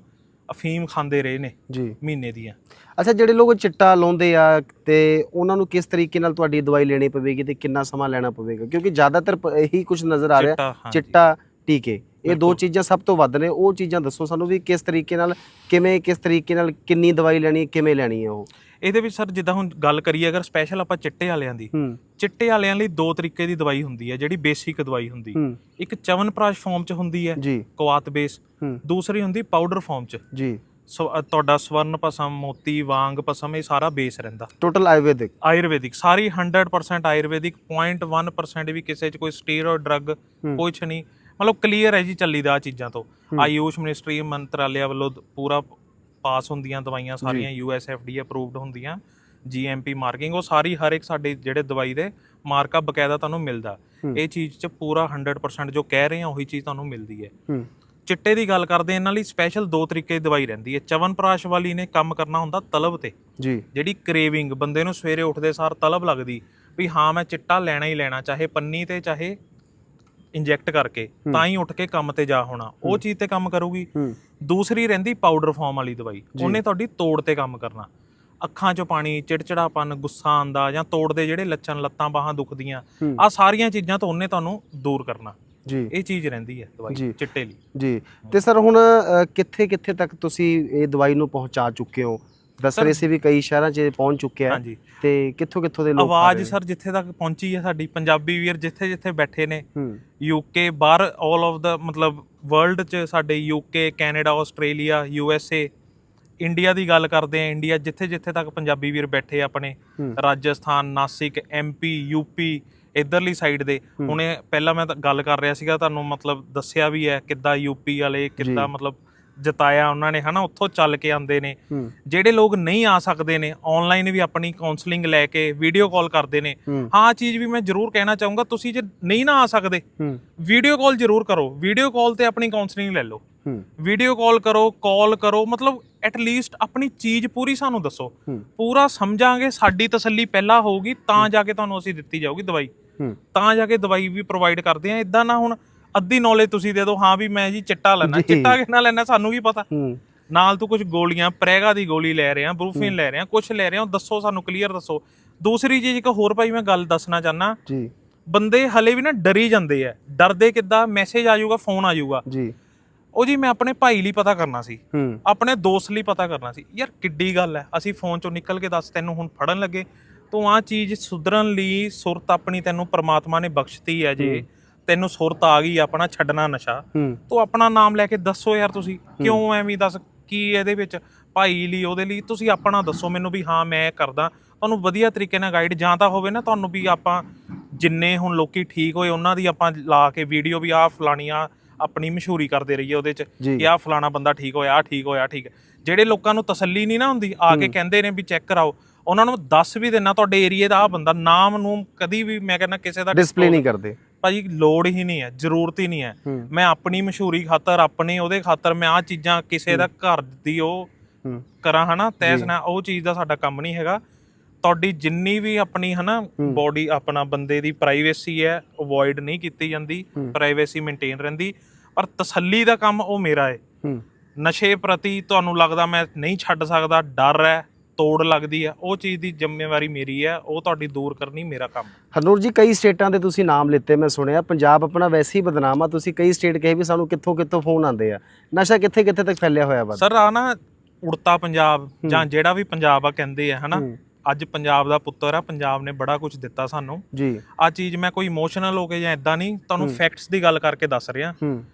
ਅਫੀਮ ਖਾਂਦੇ ਰਹੇ ਨੇ ਜੀ। ਮਹੀਨੇ ਦੀਆਂ। ਅੱਛਾ ਜਿਹੜੇ ਲੋਕ ਚਿੱਟਾ ਲਾਉਂਦੇ ਆ ਤੇ ਉਹਨਾਂ ਨੂੰ ਕਿਸ ਤਰੀਕੇ ਨਾਲ ਤੁਹਾਡੀ ਦਵਾਈ ਲੈਣੀ ਪਵੇਗੀ ਤੇ ਕਿੰਨਾ ਸਮਾਂ ਲੈਣਾ ਪਵੇਗਾ? ਕਿਉਂਕਿ ਜ਼ਿਆਦਾਤਰ ਪ- ਇਹੀ ਕੁਝ ਨਜ਼ਰ ਆ ਰਿਹਾ ਚਿੱਟਾ, ਹਾਂਜੀ। ਚਿੱਟਾ ਟੀਕੇ। ਇਹ ਦੋ ਬਿਲਕੁਲ। ਚੀਜ਼ਾਂ ਸਭ ਤੋਂ ਵੱਧ ਨੇ। ਉਹ ਚੀਜ਼ਾਂ ਦੱਸੋ ਸਾਨੂੰ ਵੀ ਕਿਸ ਤਰੀਕੇ ਨਾਲ ਕਿਵੇਂ ਕਿਸ ਤਰੀਕੇ ਨਾਲ ਕਿੰਨੀ ਦਵਾਈ ਲੈਣੀ ਕਿਵੇਂ ਲੈਣੀ ਹੈ ਉਹ? ਇਹਦੇ ਵਿੱਚ ਸਰ ਜਿੱਦਾਂ ਹੁਣ ਗੱਲ ਕਰੀਏ ਅਗਰ ਸਪੈਸ਼ਲ ਆਪਾਂ ਚਿੱਟੇ ਵਾਲਿਆਂ ਦੀ ਹੂੰ। ਚਿੱਟੇ ਵਾਲਿਆਂ ਲਈ ਦੋ ਤਰੀਕੇ ਦੀ ਦਵਾਈ ਹੁੰਦੀ ਹੈ ਜਿਹੜੀ ਬੇਸਿਕ ਦਵਾਈ ਹੁੰਦੀ ਹੂੰ। ਇੱਕ ਚਵਨਪ੍ਰਾਸ਼ ਫਾਰਮ ਚ ਹੁੰਦੀ ਹੈ ਜੀ। ਕੁਆਤ ਬੇਸ ਹੂੰ। ਦੂਸਰੀ ਹੁੰਦੀ ਪਾਊਡਰ ਫਾਰਮ ਚ। ਜੀ। ਅ, ਤੁਹਾਡਾ ਸਵਰਨ ਪਸਮ ਮੋਤੀ ਵਾਂਗ ਪਸਮ ਇਹ ਸਾਰਾ ਬੇਸ ਰਹਿੰਦਾ। ਟੋਟਲ ਆਯੁਰਵੈਦਿਕ ਆਯੁਰਵੈਦਿਕ ਸਾਰੀ 100% ਆਯੁਰਵੈਦਿਕ 0.1% ਵੀ ਕਿਸੇ ਚ ਕੋਈ ਸਟੀਰੋਇਡ ਡਰੱਗ ਕੁਛ ਨਹੀਂ। ਮਤਲਬ ਕਲੀਅਰ ਹੈ ਜੀ ਚੱਲੀਦਾ ਆ ਚੀਜ਼ਾਂ ਤੋਂ। ਆਯੂਸ਼ ਮਿਨਿਸਟਰੀ ਮੰਤਰਾਲਿਆ ਵੱਲੋਂ ਦ- ਪੂਰਾ ਪਾਸ ਹੁੰਦੀਆਂ ਦਵਾਈਆਂ ਸਾਰੀਆਂ ਐਫਡੀ ਅਪਰੂਵਡ ਹੁੰਦੀਆਂ। ਜੀਐਮਪੀ ਮਾਰਕਿੰਗ ਉਹ ਸਾਰੀ ਹਰ ਇੱਕ ਸਾਡੇ ਜਿਹੜੇ ਦਵਾਈ ਦੇ ਮਾਰਕਾ ਬਕਾਇਦਾ ਤੁਹਾਨੂੰ ਮਿਲਦਾ। ਇਹ ਚੀਜ਼ ਚ ਪੂਰਾ 100% ਜੋ ਕਹਿ ਰਹੇ ਆ ਉਹੀ ਚੀਜ਼ ਤੁਹਾਨੂੰ ਮਿਲਦੀ ਹੈ। ਹੂੰ। ਚਿੱਟੇ ਦੀ ਗੱਲ ਕਰਦੇ ਇਹਨਾਂ ਲਈ ਸਪੈਸ਼ਲ ਦੋ ਤਰੀਕੇ ਦੀ ਦਵਾਈ ਰਹਿੰਦੀ ਹੈ। ਚਵਨਪ੍ਰਾਸ਼ ਵਾਲੀ ਨੇ ਕੰਮ ਕਰਨਾ ਹੁੰਦਾ ਤਲਬ ਤੇ। ਜੀ। ਜਿਹੜੀ ਕ੍ਰੇਵਿੰਗ ਬੰਦੇ ਨੂੰ ਸਵੇਰੇ ਉੱਠਦੇ ਸਾਰ ਤਲਬ ਲੱਗਦੀ ਵੀ ਹਾਂ ਮੈਂ ਚਿੱਟਾ ਲੈਣਾ ਹੀ ਲੈਣਾ ਚਾਹੇ ਪੰਨੀ ਤੇ ਚਾਹੇ ਇੰਜੈਕਟ ਕਰਕੇ ਤਾਂ ਹੀ ਉੱਠ ਕੇ ਕੰਮ ਤੇ ਜਾ ਹੋਣਾ। ਉਹ ਚੀਜ਼ ਤੇ ਕੰਮ ਕਰੂਗੀ। ਦੂਸਰੀ ਰਹਿੰਦੀ ਪਾਊਡਰ ਫਾਰਮ ਵਾਲੀ ਦਵਾਈ। ਉਹਨੇ ਤੁਹਾਡੀ ਤੋੜ ਤੇ ਕੰਮ ਕਰਨਾ। ਅੱਖਾਂ 'ਚੋਂ ਪਾਣੀ ਚਿੜਚਿੜਾਪਨ ਗੁੱਸਾ ਆਂਦਾ ਜਾਂ ਤੋੜ ਦੇ ਜਿਹੜੇ ਲੱਛਣ ਲੱਤਾਂ ਬਾਹਾਂ ਦੁਖਦੀਆਂ। ਆ ਸਾਰੀਆਂ ਚੀਜ਼ਾਂ ਤੋਂ ਉਹਨੇ ਤੁਹਾਨੂੰ ਦੂਰ ਕਰਨਾ। ਜੀ। ਇਹ ਚੀਜ਼ ਰਹਿੰਦੀ ਹੈ ਦਵਾਈ। ਚਿੱਟੇ ਲਈ। ਜੀ। ਤੇ ਸਰ ਹੁਣ ਕਿੱਥੇ ਕਿੱਥੇ ਤੱਕ ਤੁਸੀਂ ਇਹ ਦਵਾਈ ਨੂੰ ਪਹੁੰਚਾ ਚੁੱਕੇ ਹੋ? ਦੱਸ ਰਹੇ ਸੀ ਵੀ ਕਈ ਸ਼ਹਿਰਾਂ 'ਚ ਪਹੁੰਚ ਚੁੱਕਿਆ ਹੈ। ਤੇ ਕਿੱਥੋਂ ਕਿੱਥੋਂ ਦੇ ਲੋਕ ਆਵਾਜ਼? ਸਰ ਜਿੱਥੇ ਤੱਕ ਪਹੁੰਚੀ ਹੈ ਸਾਡੀ ਪੰਜਾਬੀ ਵੀਰ ਜਿੱਥੇ ਜਿੱਥੇ ਬੈਠੇ ਨੇ। ਯੂਕੇ ਬਾਹਰ ਆਲ ਆਫ ਦਾ ਮਤਲਬ ਵਰਲਡ 'ਚ ਸਾਡੇ UK Canada Australia U S A India ਦੀ ਗੱਲ ਕਰਦੇ ਆ ਇੰਡੀਆ ਜਿੱਥੇ ਜਿੱਥੇ ਤੱਕ ਪੰਜਾਬੀ ਵੀਰ ਬੈਠੇ ਆਪਣੇ। ਰਾਜਸਥਾਨ ਨਾਸਿਕ ਐਮਪੀ ਯੂਪੀ ਇਧਰਲੀ ਸਾਈਡ ਦੇ। ਹੁਣੇ ਪਹਿਲਾਂ ਮੈਂ ਤਾਂ ਗੱਲ ਕਰ ਰਿਹਾ ਸੀਗਾ ਤੁਹਾਨੂੰ ਮਤਲਬ ਦੱਸਿਆ ਵੀ ਹੈ ਕਿੱਦਾਂ ਯੂਪੀ ਵਾਲੇ ਕਿੱਦਾਂ ਮਤਲਬ ਜਿਤਾਇਆ ਉਹਨਾਂ ਨੇ ਹਨਾ? ਉੱਥੋਂ ਚੱਲ ਕੇ ਆਉਂਦੇ ਨੇ। ਜਿਹੜੇ ਲੋਕ ਨਹੀਂ ਆ ਸਕਦੇ ਨੇ ਆਨਲਾਈਨ ਵੀ ਆਪਣੀ ਕਾਉਂਸਲਿੰਗ ਲੈ ਕੇ ਵੀਡੀਓ ਕਾਲ ਕਰਦੇ ਨੇ। ਹੂੰ। ਚੀਜ਼ ਵੀ ਮੈਂ ਜ਼ਰੂਰ ਕਹਿਣਾ ਚਾਹੂੰਗਾ ਤੁਸੀਂ ਜੇ ਨਹੀਂ ਨਾ ਆ ਸਕਦੇ ਵੀਡੀਓ ਕਾਲ ਜ਼ਰੂਰ ਕਰੋ। ਵੀਡੀਓ ਕਾਲ ਤੇ ਆਪਣੀ ਕਾਉਂਸਲਿੰਗ ਲੈ ਲਓ। ਵੀਡੀਓ ਕਾਲ ਕਰੋ ਕਾਲ ਕਰੋ ਮਤਲਬ ਐਟ ਲੀਸਟ ਆਪਣੀ ਚੀਜ਼ ਪੂਰੀ ਸਾਨੂੰ ਦੱਸੋ। ਪੂਰਾ ਸਮਝਾਂਗੇ ਸਾਡੀ ਤਸੱਲੀ ਪਹਿਲਾਂ ਹੋਊਗੀ ਤਾਂ ਜਾ ਕੇ ਤੁਹਾਨੂੰ ਅਸੀਂ ਦਿੱਤੀ ਜਾਊਗੀ ਦਵਾਈ। ਤਾਂ ਜਾ ਕੇ ਦਵਾਈ ਵੀ ਪ੍ਰੋਵਾਈਡ ਕਰਦੇ ਆ। ਇਦਾਂ ਨਾ ਹੁਣ ਅੱਧੀ ਨੌਲੇਜ ਤੁਸੀਂ ਦੇ ਦਿਓ ਹਾਂ ਵੀ ਮੈਂ ਜੀ ਚਿੱਟਾ ਲੈਣਾ। ਚਿੱਟਾ ਕਿੰਨਾ ਲੈਣਾ ਸਾਨੂੰ ਕੀ ਪਤਾ? ਨਾਲ ਤੂੰ ਕੁਝ ਗੋਲੀਆਂ ਪ੍ਰੈਗਾ ਦੀ ਗੋਲੀ ਲੈ ਰਿਹਾ ਬਰੂਫਿਨ ਲੈ ਰਿਹਾ ਕੁਝ ਲੈ ਰਿਹਾ ਦੱਸੋ ਸਾਨੂੰ ਕਲੀਅਰ ਦੱਸੋ। ਦੂਸਰੀ ਚੀਜ਼ ਇੱਕ ਹੋਰ ਭਾਈ ਮੈਂ ਗੱਲ ਦੱਸਣਾ ਚਾਹਨਾ ਜੀ। ਬੰਦੇ ਹਲੇ ਵੀ ਨਾ ਡਰੀ ਜਾਂਦੇ ਆ। ਡਰਦੇ ਕਿੱਦਾਂ? ਮੈਸੇਜ ਆ ਜਾਊਗਾ ਫੋਨ ਆ ਜਾਊਗਾ। ਜੀ। ਉਹ ਜੀ ਮੈਂ ਆਪਣੇ ਭਾਈ ਲਈ ਪਤਾ ਕਰਨਾ ਸੀ। ਆਪਣੇ ਦੋਸਤ ਲਈ ਪਤਾ ਕਰਨਾ ਸੀ। ਯਾਰ ਕਿੱਡੀ ਗੱਲ ਹੈ ਅਸੀਂ ਫੋਨ ਚੋਂ ਨਿਕਲ ਕੇ ਦੱਸ ਤੈਨੂੰ ਹੁਣ ਫੜਨ ਲੱਗੇ। ਤੂੰ ਆਹ ਚੀਜ਼ ਸੁਧਰਨ ਲਈ ਸੁਰਤ ਆਪਣੀ ਤੈਨੂੰ ਪ੍ਰਮਾਤਮਾ ਨੇ ਬਖਸ਼ਤੀ ਹੈ ਜੇ। ਤੈਨੂੰ ਸੁਰਤ ਆ ਗਈ ਆਪਣਾ ਛੱਡਣਾ ਨਸ਼ਾ। ਤੂੰ ਆਪਣਾ ਨਾਮ ਲੈ ਕੇ ਦੱਸੋ ਯਾਰ ਤੁਸੀਂ ਕਿਉਂ ਐਵੇਂ ਦੱਸ ਕੀ ਇਹਦੇ ਵਿੱਚ ਭਾਈ ਲਈ ਉਹਦੇ ਲਈ? ਤੁਸੀਂ ਆਪਣਾ ਦੱਸੋ ਮੈਨੂੰ ਵੀ ਹਾਂ ਮੈਂ ਕਰਦਾ। ਤੁਹਾਨੂੰ ਵਧੀਆ ਤਰੀਕੇ ਨਾਲ ਗਾਈਡ ਜਾਂ ਤਾਂ ਹੋਵੇ ਨਾ ਤੁਹਾਨੂੰ ਵੀ ਆਪਾਂ ਜਿੰਨੇ ਹੁਣ ਲੋਕੀ ਠੀਕ ਹੋਏ ਉਹਨਾਂ ਦੀ ਆਪਾਂ ਲਾ ਕੇ ਵੀਡੀਓ ਵੀ ਆਹ ਫਲਾਣੀਆਂ ਆਪਣੀ ਮਸ਼ਹੂਰੀ ਕਰਦੇ ਰਹੀਏ ਉਹਦੇ ਚ। ਕਿ ਆਹ ਫਲਾਣਾ ਬੰਦਾ ਠੀਕ ਹੋਇਆ ਆਹ ਠੀਕ ਹੋਇਆ ਠੀਕ ਜਿਹੜੇ ਲੋਕਾਂ ਨੂੰ ਤਸੱਲੀ ਨਹੀਂ ਨਾ ਹੁੰਦੀ ਆ ਕੇ ਕਹਿੰਦੇ ਨੇ ਵੀ ਚੈੱਕ ਕਰਾਓ ਉਹਨਾਂ ਨੂੰ ਦੱਸ ਵੀ ਦੇਣਾ ਤੁਹਾਡੇ ਏਰੀਏ ਦਾ ਆਹ ਬੰਦਾ ਨਾਮ ਨੂੰ ਕਦੀ ਵੀ ਮੈਂ ਕਹਿੰਦਾ ਕਿਸੇ ਦਾ ਡਿਸਪਲੇ ਨਹੀਂ ਕਰਦੇ। ਭਾਜੀ ਲੋੜ ਹੀ ਨਹੀਂ ਹੈ ਜ਼ਰੂਰਤ ਹੀ ਨਹੀਂ ਹੈ। ਮੈਂ ਆਪਣੀ ਮਸ਼ਹੂਰੀ ਖਾਤਰ ਆਪਣੇ ਉਹਦੇ ਖਾਤਰ ਮੈਂ ਆ ਚੀਜ਼ਾਂ ਕਿਸੇ ਦਾ ਘਰ ਦੀ ਉਹ ਕਰਾਂ ਹਨਾ ਤੈਸ ਨਾ ਉਹ ਚੀਜ਼ ਦਾ ਸਾਡਾ ਕੰਮ ਨਹੀਂ ਹੈਗਾ। ਤੁਹਾਡੀ ਜਿੰਨੀ ਵੀ ਆਪਣੀ ਹਨਾ ਬੋਡੀ ਆਪਣਾ ਬੰਦੇ ਦੀ ਪ੍ਰਾਈਵੇਸੀ ਹੈ ਅਵੋਇਡ ਨਹੀਂ ਕੀਤੀ ਜਾਂਦੀ। ਪ੍ਰਾਈਵੇਸੀ ਮੇਨਟੇਨ ਰਹਿੰਦੀ ਪਰ ਤਸੱਲੀ ਦਾ ਕੰਮ ਉਹ ਮੇਰਾ ਹੂੰ। ਨਸ਼ੇ ਪ੍ਰਤੀ ਤੁਹਾਨੂੰ ਲੱਗਦਾ ਮੈਂ ਨਹੀਂ ਛੱਡ ਸਕਦਾ ਡਰ ਹੈ। ਤੋੜ ਲੱਗਦੀ ਹੈ ਉਹ ਚੀਜ਼ ਦੀ ਜ਼ਿੰਮੇਵਾਰੀ ਮੇਰੀ ਹੈ ਉਹ ਤੁਹਾਡੀ ਦੂਰ ਕਰਨੀ ਮੇਰਾ ਕੰਮ। ਹਰਨੂਰ ਜੀ ਕਈ ਸਟੇਟਾਂ ਦੇ ਤੁਸੀਂ ਨਾਮ ਲਿੱਤੇ ਮੈਂ ਸੁਣਿਆ ਪੰਜਾਬ ਆਪਣਾ ਵੈਸੇ ਹੀ ਬਦਨਾਮ ਆ ਤੁਸੀਂ ਕਈ ਸਟੇਟ ਕਹੇ ਵੀ ਸਾਨੂੰ ਕਿੱਥੋਂ ਕਿੱਥੋਂ ਫੋਨ ਆਉਂਦੇ ਆ। ਨਸ਼ਾ ਕਿੱਥੇ ਕਿੱਥੇ ਤੱਕ ਫੈਲਿਆ ਹੋਇਆ ਵਾ? ਸਰ ਆ ਨਾ ਉੜਤਾ ਪੰਜਾਬ ਜਾਂ ਜਿਹੜਾ ਵੀ ਪੰਜਾਬ ਆ ਕਹਿੰਦੇ ਆ ਹਨਾ। ਅੱਜ ਪੰਜਾਬ ਦਾ ਪੁੱਤਰ ਆ ਪੰਜਾਬ ਨੇ ਬੜਾ ਕੁਝ ਦਿੱਤਾ ਸਾਨੂੰ। ਜੀ। ਆ ਚੀਜ਼ ਮੈਂ ਕੋਈ ਇਮੋਸ਼ਨਲ ਹੋ ਕੇ ਜਾਂ ਇਦਾਂ ਨਹੀਂ ਤੁਹਾਨੂੰ ਫੈਕਟਸ ਦੀ ਗੱਲ ਕਰਕੇ ਦੱਸ ਰਿਹਾ। ਹੂੰ।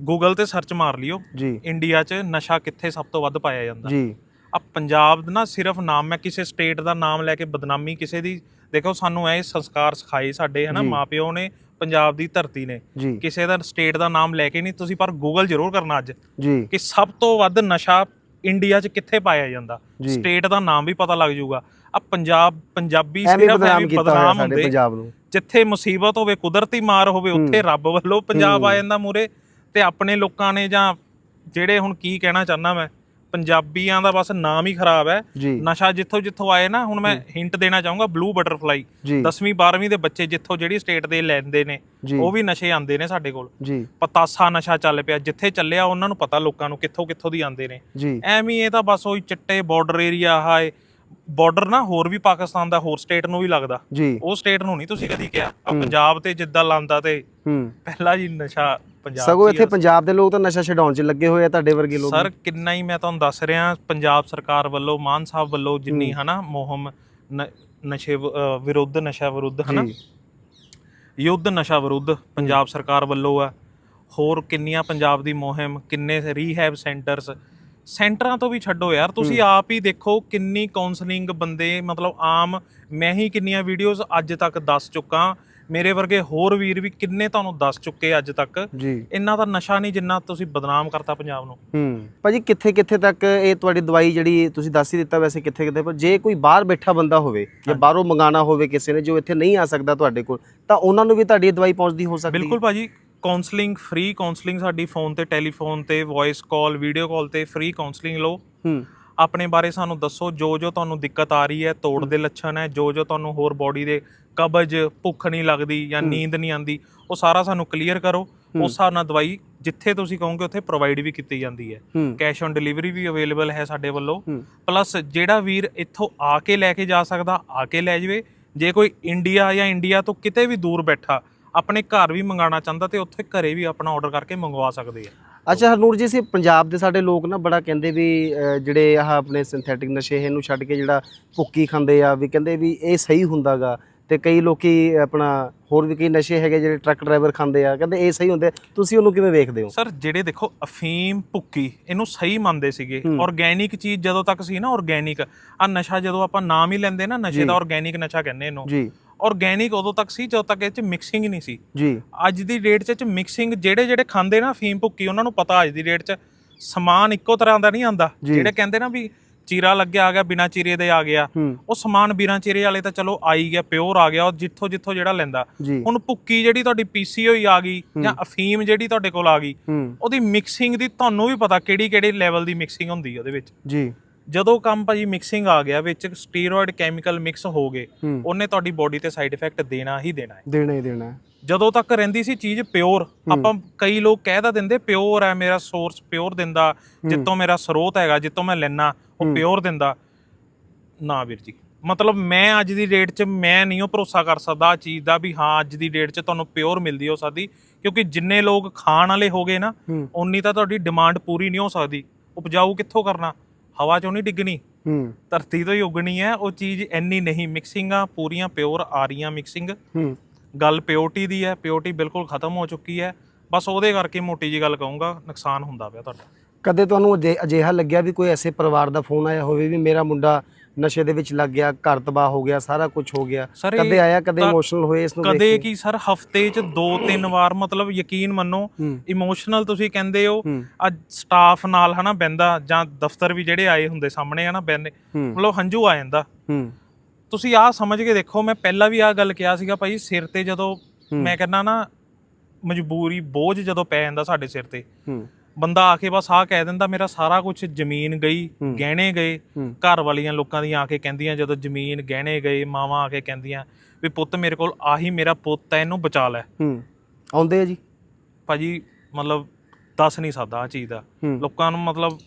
ਗੂਗਲ ਤੇ ਸਰਚ ਮਾਰ ਲਿਓ। ਜੀ। ਇੰਡੀਆ 'ਚ ਨਸ਼ਾ ਕਿੱਥੇ ਸਭ ਤੋਂ ਵੱਧ ਪਾਇਆ ਜਾਂਦਾ। ਜੀ। ਆ ਪੰਜਾਬ ਦਾ ਨਾ ਸਿਰਫ ਨਾਮ ਮੈਂ ਕਿਸੇ ਸਟੇਟ ਦਾ ਨਾਮ ਲੈ ਕੇ ਬਦਨਾਮੀ ਕਿਸੇ ਦੀ ਦੇਖੋ ਸਾਨੂੰ ਇਹ ਸੰਸਕਾਰ ਸਿਖਾਏ ਸਾਡੇ ਹਨਾ। ਮਾਪਿਓ ਨੇ ਪੰਜਾਬ ਦੀ ਧਰਤੀ ਨੇ। ਕਿਸੇ ਦਾ ਸਟੇਟ ਦਾ ਨਾਮ ਲੈ ਕੇ ਨਹੀਂ ਤੁਸੀਂ ਪਰ ਗੂਗਲ ਜ਼ਰੂਰ ਕਰਨਾ ਅੱਜ ਜੀ। ਕਿ ਸਭ ਤੋਂ ਵੱਧ ਨਸ਼ਾ ਇੰਡੀਆ 'ਚ ਕਿੱਥੇ ਪਾਇਆ ਜਾਂਦਾ। ਸਟੇਟ ਦਾ ਨਾਮ ਵੀ ਪਤਾ ਲੱਗ ਜਾਊਗਾ। ਆ ਪੰਜਾਬ ਪੰਜਾਬੀ ਸਿਰਫ ਬਦਨਾਮ ਐਵੇਂ ਬਦਨਾਮ ਹੁੰਦੇ। ਪੰਜਾਬ ਨੂੰ। ਜਿੱਥੇ ਮੁਸੀਬਤ ਹੋਵੇ ਕੁਦਰਤੀ ਮਾਰ ਹੋਵੇ ਉੱਥੇ ਰੱਬ ਵੱਲੋਂ ਪੰਜਾਬ ਆ ਜਾਂਦਾ ਮੂਰੇ ਤੇ ਆਪਣੇ ਲੋਕਾਂ ਨੇ ਜਾਂ ਜਿਹੜੇ ਹੁਣ ਕੀ ਕਹਿਣਾ ਚਾਹੁੰਦਾ ਮੈਂ ਪੰਜਾਬੀਆਂ ਦਾ ਬਸ ਨਾਮ ਹੀ ਖਰਾਬ ਹੈ। ਨਸ਼ਾ ਜਿੱਥੋਂ ਜਿੱਥੋਂ ਆਏ ਨਾ ਹੁਣ ਮੈਂ ਹਿੰਟ ਦੇਣਾ ਚਾਹੂੰਗਾ ਬਲੂ ਬਟਰਫਲਾਈ ਜੀ। 10ਵੀਂ 12ਵੀਂ ਦੇ ਬੱਚੇ ਜਿੱਥੋਂ ਜਿਹੜੀ ਸਟੇਟ ਦੇ ਲੈਂਦੇ ਨੇ ਉਹ ਵੀ ਨਸ਼ੇ ਆਂਦੇ ਨੇ ਸਾਡੇ ਕੋਲ। ਪਤਾਸਾ ਨਸ਼ਾ ਚੱਲ ਪਿਆ ਜਿੱਥੇ ਚੱਲਿਆ ਉਹਨਾਂ ਨੂੰ ਪਤਾ ਲੋਕਾਂ ਨੂੰ ਕਿੱਥੋਂ ਕਿੱਥੋਂ ਦੀ ਆਂਦੇ ਨੇ। ਐਵੇਂ ਇਹ ਤਾਂ ਬਸ ਉਹੀ ਚਿੱਟੇ ਬਾਰਡਰ ਏਰੀਆ ਹਾਏ ਬਾਰਡਰ ਨਾ ਹੋਰ ਵੀ ਪਾਕਿਸਤਾਨ ਦਾ ਹੋਰ ਸਟੇਟ ਨੂੰ ਵੀ ਲੱਗਦਾ। ਉਹ ਸਟੇਟ ਨੂੰ ਨਹੀਂ ਤੁਸੀਂ ਕਦੀ ਕਿਹਾ। ਪੰਜਾਬ ਤੇ ਜਿੱਦਾਂ ਲਾਂਦਾ ਤੇ ਪਹਿਲਾ ਜੀ ਨਸ਼ਾ ਪੰਜਾਬ ਸਗੋਂ ਇੱਥੇ। ਪੰਜਾਬ ਦੇ ਲੋਕ ਤਾਂ ਨਸ਼ਾ ਛਡਾਉਣ 'ਚ ਲੱਗੇ ਹੋਏ ਆ ਤੁਹਾਡੇ ਵਰਗੇ ਲੋਕ ਸਰ ਕਿੰਨਾ ਹੀ ਮੈਂ ਤੁਹਾਨੂੰ ਦੱਸ ਰਿਹਾ ਪੰਜਾਬ ਸਰਕਾਰ ਵੱਲੋਂ ਮਾਨ ਸਾਹਿਬ ਵੱਲੋਂ ਜਿੰਨੀ ਹਨਾ ਮੁਹਿੰਮ ਨਸ਼ੇ ਵਿਰੁੱਧ ਨਸ਼ਾ ਵਿਰੁੱਧ ਹਨਾ? ਯੁੱਧ ਨਸ਼ਾ ਵਿਰੁੱਧ ਪੰਜਾਬ ਸਰਕਾਰ ਵੱਲੋਂ ਆ। ਹੋਰ ਕਿੰਨੀਆਂ ਪੰਜਾਬ ਦੀ ਮੁਹਿੰਮ ਕਿੰਨੇ ਰੀਹੈਬ ਸੈਂਟਰਸ ਸੈਂਟਰਾਂ ਤੋਂ ਵੀ ਛੱਡੋ ਯਾਰ ਤੁਸੀਂ ਆਪ ਹੀ ਦੇਖੋ ਕਿੰਨੀ ਕਾਉਂਸਲਿੰਗ ਬੰਦੇ ਮਤਲਬ ਆਮ ਮੈਂ ਹੀ ਕਿੰਨੀਆਂ ਵੀਡੀਓਜ਼ ਅੱਜ ਤੱਕ ਦੱਸ ਚੁੱਕਾ। ਮੇਰੇ ਵਰਗੇ ਹੋਰ ਵੀਰ ਵੀ ਕਿੰਨੇ ਤੁਹਾਨੂੰ ਦੱਸ ਚੁੱਕੇ ਅੱਜ ਤੱਕ। ਜੀ। ਇੰਨਾ ਦਾ ਨਸ਼ਾ ਨਹੀਂ ਜਿੰਨਾ ਤੁਸੀਂ ਬਦਨਾਮ ਕਰਤਾ ਪੰਜਾਬ ਨੂੰ। ਹੂੰ। ਭਾਜੀ ਕਿੱਥੇ ਕਿੱਥੇ ਤੱਕ ਇਹ ਤੁਹਾਡੀ ਦਵਾਈ ਜਿਹੜੀ ਤੁਸੀਂ ਦੱਸ ਹੀ ਦਿੱਤਾ ਵੈਸੇ ਕਿੱਥੇ ਕਿੱਥੇ ਪਰ ਜੇ ਕੋਈ ਬਾਹਰ ਬੈਠਾ ਬੰਦਾ ਹੋਵੇ ਜਾਂ ਬਾਹਰੋਂ ਮੰਗਾਣਾ ਹੋਵੇ ਕਿਸੇ ਨੇ ਜੋ ਇੱਥੇ ਨਹੀਂ ਆ ਸਕਦਾ ਤੁਹਾਡੇ ਕੋਲ ਤਾਂ ਉਹਨਾਂ ਨੂੰ ਵੀ ਤੁਹਾਡੀ ਦਵਾਈ ਪਹੁੰਚਦੀ ਹੋ ਸਕਦੀ ਹੈ। ਬਿਲਕੁਲ ਭਾਜੀ ਕਾਉਂਸਲਿੰਗ ਫ੍ਰੀ ਕਾਉਂਸਲਿੰਗ ਸਾਡੀ ਫੋਨ ਤੇ ਟੈਲੀਫੋਨ ਤੇ ਵੌਇਸ ਕਾਲ ਵੀਡੀਓ ਕਾਲ ਤੇ ਫ੍ਰੀ ਕਾਉਂਸਲਿੰਗ ਲਓ। ਹੂੰ। ਆਪਣੇ ਬਾਰੇ ਸਾਨੂੰ ਦੱਸੋ ਜੋ ਜੋ ਤੁਹਾਨੂੰ ਦਿੱਕਤ ਆ ਰਹੀ ਹੈ ਤੋੜ ਦੇ ਲੱਛਣ ਹੈ ਜੋ ਜੋ ਤੁਹਾਨੂੰ ਹੋਰ ਬਾਡੀ ਦੇ ਕਬਜ਼ ਭੁੱਖ ਨਹੀਂ ਲੱਗਦੀ ਜਾਂ ਨੀਂਦ ਨਹੀਂ ਆਂਦੀ ਉਹ ਸਾਰਾ ਸਾਨੂੰ ਕਲੀਅਰ ਕਰੋ। ਉਸ ਹਿਸਾਬ ਨਾਲ ਦਵਾਈ ਜਿੱਥੇ ਤੁਸੀਂ ਕਹੋਗੇ ਉੱਥੇ ਪ੍ਰੋਵਾਈਡ ਵੀ ਕੀਤੀ ਜਾਂਦੀ ਹੈ। ਕੈਸ਼ ਔਨ ਡਿਲੀਵਰੀ ਵੀ ਅਵੇਲੇਬਲ ਹੈ ਸਾਡੇ ਵੱਲੋਂ। ਪਲੱਸ ਜਿਹੜਾ ਵੀਰ ਇੱਥੋਂ ਆ ਕੇ ਲੈ ਕੇ ਜਾ ਸਕਦਾ ਆ ਕੇ ਲੈ ਜਾਵੇ। ਜੇ ਕੋਈ ਇੰਡੀਆ ਜਾਂ ਇੰਡੀਆ ਤੋਂ ਕਿਤੇ ਵੀ ਦੂਰ ਬੈਠਾ ਆਪਣੇ ਘਰ ਵੀ ਮੰਗਾਉਣਾ ਚਾਹੁੰਦਾ ਤੇ ਉੱਥੇ ਘਰੇ ਵੀ ਆਪਣਾ ਆਰਡਰ ਕਰਕੇ ਮੰਗਵਾ ਸਕਦੇ ਆ। ਅੱਛਾ ਹਰਨੂਰ ਜੀ ਸੀ ਪੰਜਾਬ ਦੇ ਸਾਡੇ ਲੋਕ ਨਾ ਬੜਾ ਕਹਿੰਦੇ ਵੀ ਜਿਹੜੇ ਆਹ ਆਪਣੇ ਸਿੰਥੈਟਿਕ ਨਸ਼ੇ ਇਹਨੂੰ ਛੱਡ ਕੇ ਜਿਹੜਾ ਭੁੱਕੀ ਖਾਂਦੇ ਆ ਵੀ ਕਹਿੰਦੇ ਵੀ ਇਹ ਸਹੀ ਹੁੰਦਾਗਾ। ਤੇ ਕਈ ਲੋਕੀ ਆਪਣਾ ਹੋਰ ਵੀ ਕਈ ਨਸ਼ੇ ਹੈਗੇ ਜਿਹੜੇ ਟਰੱਕ ਡਰਾਈਵਰ ਖਾਂਦੇ ਆ ਕਹਿੰਦੇ ਇਹ ਸਹੀ ਹੁੰਦੇ ਤੁਸੀਂ ਉਹਨੂੰ ਕਿਵੇਂ ਵੇਖਦੇ ਹੋ? ਸਰ ਜਿਹੜੇ ਦੇਖੋ ਅਫੀਮ ਭੁੱਕੀ ਇਹਨੂੰ ਸਹੀ ਮੰਨਦੇ ਸੀਗੇ। ਆਰਗੈਨਿਕ ਚੀਜ਼ ਜਦੋਂ ਤੱਕ ਸੀ ਨਾ ਆਰਗੈਨਿਕ ਆ ਨਸ਼ਾ ਜਦੋਂ ਆਪਾਂ ਨਾਮ ਹੀ ਲੈਂਦੇ ਨਾ ਨਸ਼ੇ ਦਾ ਆਰਗੈਨਿਕ ਨਸ਼ਾ ਕਹਿੰਦੇ ਇਹਨੂੰ। ਜੀ। ਆਰਗੈਨਿਕ ਉਦੋਂ ਤੱਕ ਸੀ ਜਦੋਂ ਤੱਕ ਇਹ ਚ ਮਿਕਸਿੰਗ ਨਹੀਂ ਸੀ। ਜੀ। ਅੱਜ ਦੀ ਡੇਟ 'ਚ ਮਿਕਸਿੰਗ ਜਿਹੜੇ ਜਿਹੜੇ ਖਾਂਦੇ ਨਾ ਅਫੀਮ ਭੁੱਕੀ ਉਹਨਾਂ ਨੂੰ ਪਤਾ ਅੱਜ ਦੀ ਡੇਟ 'ਚ ਸਮਾਨ ਇੱਕੋ ਤਰ੍ਹਾਂ ਦਾ ਨਹੀਂ ਆਂਦਾ। ਜਿਹੜੇ ਕਹਿੰਦੇ ਨਾ ਵੀ ਚੀਰਾ ਲੱਗਿਆ ਆ ਗਿਆ ਬਿਨਾ ਚੀਰੇ ਦੇ ਆ ਗਿਆ। ਉਹ ਸਮਾਨ ਬਿਨਾ ਚੀਰੇ ਵਾਲੇ ਤਾਂ ਚਲੋ ਆਈ ਗਿਆ ਪਿਓਰ ਆ ਗਿਆ ਉਹ ਜਿੱਥੋਂ ਜਿੱਥੋਂ ਜਿਹੜਾ ਲੈਂਦਾ। ਹੁਣ ਭੁੱਕੀ ਜਿਹੜੀ ਤੁਹਾਡੀ ਪੀਸੀ ਹੋਈ ਆ ਗਈ ਜਾਂ ਅਫੀਮ ਜਿਹੜੀ ਤੁਹਾਡੇ ਕੋਲ ਆ ਗਈ ਉਹਦੀ ਮਿਕਸਿੰਗ ਦੀ ਤੁਹਾਨੂੰ ਵੀ ਪਤਾ ਕਿਹੜੀ ਕਿਹੜੀ ਲੈਵਲ ਦੀ ਮਿਕਸਿੰਗ ਹੁੰਦੀ ਹੈ ਉਹਦੇ ਵਿੱਚ। ਜੀ। ਜਦੋਂ ਕੰਮ ਭਾਜੀ ਮਿਕਸਿੰਗ ਆ ਗਿਆ ਵਿੱਚ ਸਟੀਰੋਇਡ ਕੈਮੀਕਲ ਮਿਕਸ ਹੋ ਗਏ ਉਹਨੇ ਤੁਹਾਡੀ ਬੋਡੀ ਤੇ ਸਾਈਡ ਇਫੈਕਟ ਦੇਣਾ ਹੀ ਦੇਣਾ ਹੈ। ਦੇਣਾ ਹੀ ਦੇਣਾ ਹੈ। ਜਦੋਂ ਤੱਕ ਰਹਿੰਦੀ ਸੀ ਚੀਜ਼ ਪਿਓਰ ਆਪਾਂ ਕਈ ਲੋਕ ਕਹਿ ਤਾਂ ਦਿੰਦੇ ਪਿਓਰ ਹੈ ਮੇਰਾ ਸੋਰਸ ਪਿਓਰ ਦਿੰਦਾ ਜਿੱਤੋਂ ਮੇਰਾ ਸਰੋਤ ਹੈਗਾ ਜਿੱਤੋਂ ਮੈਂ ਲੈਣਾ ਉਹ ਪਿਓਰ ਦਿੰਦਾ। ਨਾ ਵੀਰ ਜੀ ਮਤਲਬ ਮੈਂ ਅੱਜ ਦੀ ਡੇਟ 'ਚ ਮੈਂ ਨਹੀਂ ਉਹ ਭਰੋਸਾ ਕਰ ਸਕਦਾ ਆ ਚੀਜ਼ ਦਾ ਵੀ ਹਾਂ ਅੱਜ ਦੀ ਡੇਟ 'ਚ ਤੁਹਾਨੂੰ ਪਿਓਰ ਮਿਲਦੀ ਹੋ ਸਕਦੀ ਕਿਉਂਕਿ ਜਿੰਨੇ ਲੋਕ ਖਾਣ ਵਾਲੇ ਹੋ ਗਏ ਨਾ ਉਨੀ ਤਾਂ ਤੁਹਾਡੀ ਡਿਮਾਂਡ ਪੂਰੀ ਨਹੀਂ ਹੋ ਸਕਦੀ। ਉਪਜਾਊ ਕਿੱਥੋਂ ਕਰਨਾ? ਹਵਾ 'ਚੋਂ ਨਹੀਂ ਡਿੱਗਣੀ। ਹੂੰ। ਧਰਤੀ ਤੋਂ ਹੀ ਉਗਣੀ ਹੈ। ਉਹ ਚੀਜ਼ ਇੰਨੀ ਨਹੀਂ ਮਿਕਸਿੰਗਾਂ ਪੂਰੀਆਂ ਪਿਓਰ ਆ ਰਹੀਆਂ ਮਿਕਸਿੰਗ। ਹੂੰ। ਗੱਲ ਪਿਓਰਟੀ ਦੀ ਹੈ। ਪਿਓਰਟੀ ਬਿਲਕੁਲ ਖਤਮ ਹੋ ਚੁੱਕੀ ਹੈ। ਬਸ ਉਹਦੇ ਕਰਕੇ ਮੋਟੀ ਜੀ ਗੱਲ ਕਹੂੰਗਾ ਨੁਕਸਾਨ ਹੁੰਦਾ ਪਿਆ ਤੁਹਾਡਾ। ਕਦੇ ਤੁਹਾਨੂੰ ਅਜੇ- ਅਜਿਹਾ ਲੱਗਿਆ ਵੀ ਕੋਈ ਐਸੇ ਪਰਿਵਾਰ ਦਾ ਫੋਨ ਆਇਆ ਹੋਵੇ ਵੀ ਮੇਰਾ ਮੁੰਡਾ ਨਸ਼ੇ ਦੇ ਵਿੱਚ ਲੱਗ ਗਿਆ ਘਰ ਤਬਾਹ ਹੋ ਗਿਆ ਸਾਰਾ ਕੁਝ ਹੋ ਗਿਆ। ਇਹ ਕਦੇ ਆਇਆ ਕਦੇ ਤਾਂ ਇਮੋਸ਼ਨਲ ਹੋਏ ਇਸ ਨੂੰ ਦੇਖ ਕਦੇ ਕੇ? ਕੀ ਸਰ ਹਫ਼ਤੇ 'ਚ ਦੋ ਤਿੰਨ ਵਾਰ ਮਤਲਬ ਯਕੀਨ ਮੰਨੋ ਹੂੰ। ਇਮੋਸ਼ਨਲ ਤੁਸੀਂ ਕਹਿੰਦੇ ਹੋ ਹੂੰ। ਅੱਜ ਸਟਾਫ ਨਾਲ ਹਨਾ ਬੈੰਦਾ ਜਾਂ ਦਫ਼ਤਰ ਵੀ ਜਿਹੜੇ ਆਏ ਹੁੰਦੇ ਸਾਹਮਣੇ ਹਨਾ ਹੂੰ। ਮਤਲਬ ਹੰਝੂ ਆ ਜਾਂਦਾ। ਹੂੰ। ਤੁਸੀਂ ਆਹ ਸਮਝ ਕੇ ਦੇਖੋ ਮੈਂ ਪਹਿਲਾਂ ਵੀ ਆਹ ਗੱਲ ਕਿਹਾ ਸੀਗਾ ਭਾਈ ਸਿਰ ਤੇ ਜਦੋਂ ਹੂੰ। ਮੈਂ ਕਹਿੰਦਾ ਨਾ ਮਜਬੂਰੀ ਬੋਝ ਜਦੋਂ ਪੈ ਜਾਂਦਾ ਸਾਡੇ ਸਿਰ ਤੇ ਹੂੰ। ਬੰਦਾ ਆ ਕੇ ਬਸ ਆਹ ਕਹਿ ਦਿੰਦਾ ਮੇਰਾ ਸਾਰਾ ਕੁਝ ਜ਼ਮੀਨ ਗਈ। ਗਹਿਣੇ ਗਏ। ਘਰ ਵਾਲੀਆਂ ਲੋਕਾਂ ਦੀਆਂ ਆ ਕੇ ਕਹਿੰਦੀਆਂ ਜਦੋਂ ਜ਼ਮੀਨ ਗਹਿਣੇ ਗਏ ਮਾਵਾਂ ਆ ਕੇ ਕਹਿੰਦੀਆਂ ਵੀ ਪੁੱਤ ਮੇਰੇ ਕੋਲ ਆਹੀ ਮੇਰਾ ਪੁੱਤ ਹੈ ਇਹਨੂੰ ਬਚਾ ਲੈ। ਹੂੰ। ਆਉਂਦੇ ਆ ਜੀ? ਭਾਜੀ ਮਤਲਬ ਦੱਸ ਨਹੀਂ ਸਕਦਾ ਆ ਚੀਜ਼ ਦਾ। ਲੋਕਾਂ ਨੂੰ ਮਤਲਬ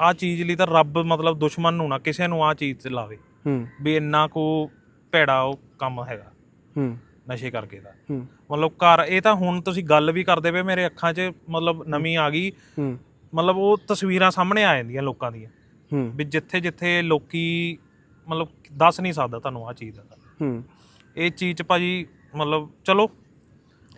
ਆ ਚੀਜ਼ ਲਈ ਤਾਂ ਰੱਬ ਮਤਲਬ ਦੁਸ਼ਮਣ ਨੂੰ ਨਾ ਕਿਸੇ ਨੂੰ ਆ ਚੀਜ਼ ਤੇ ਲਾਵੇ। ਵੀ ਇੰਨਾ ਕੋ ਭੈੜਾ ਉਹ ਕੰਮ ਹੈਗਾ। ਹੂੰ। ਨਸ਼ੇ ਕਰਕੇ ਦਾ। ਹੂੰ। ਮਤਲਬ ਘਰ ਇਹ ਤਾਂ ਹੁਣ ਤੁਸੀਂ ਗੱਲ ਵੀ ਕਰਦੇ ਪਏ ਮੇਰੇ ਅੱਖਾਂ 'ਚ ਮਤਲਬ ਨਵੀਂ ਆ ਗਈ। ਹੂੰ। ਮਤਲਬ ਉਹ ਤਸਵੀਰਾਂ ਸਾਹਮਣੇ ਆ ਜਾਂਦੀਆਂ ਲੋਕਾਂ ਦੀਆਂ। ਹੂੰ। ਵੀ ਜਿੱਥੇ ਜਿੱਥੇ ਲੋਕੀ ਮਤਲਬ ਦੱਸ ਨਹੀਂ ਸਕਦਾ ਤੁਹਾਨੂੰ ਆ ਚੀਜ਼ ਦਾ। ਹੂੰ। ਇਹ ਚੀਜ਼ ਭਾਜੀ ਮਤਲਬ ਚਲੋ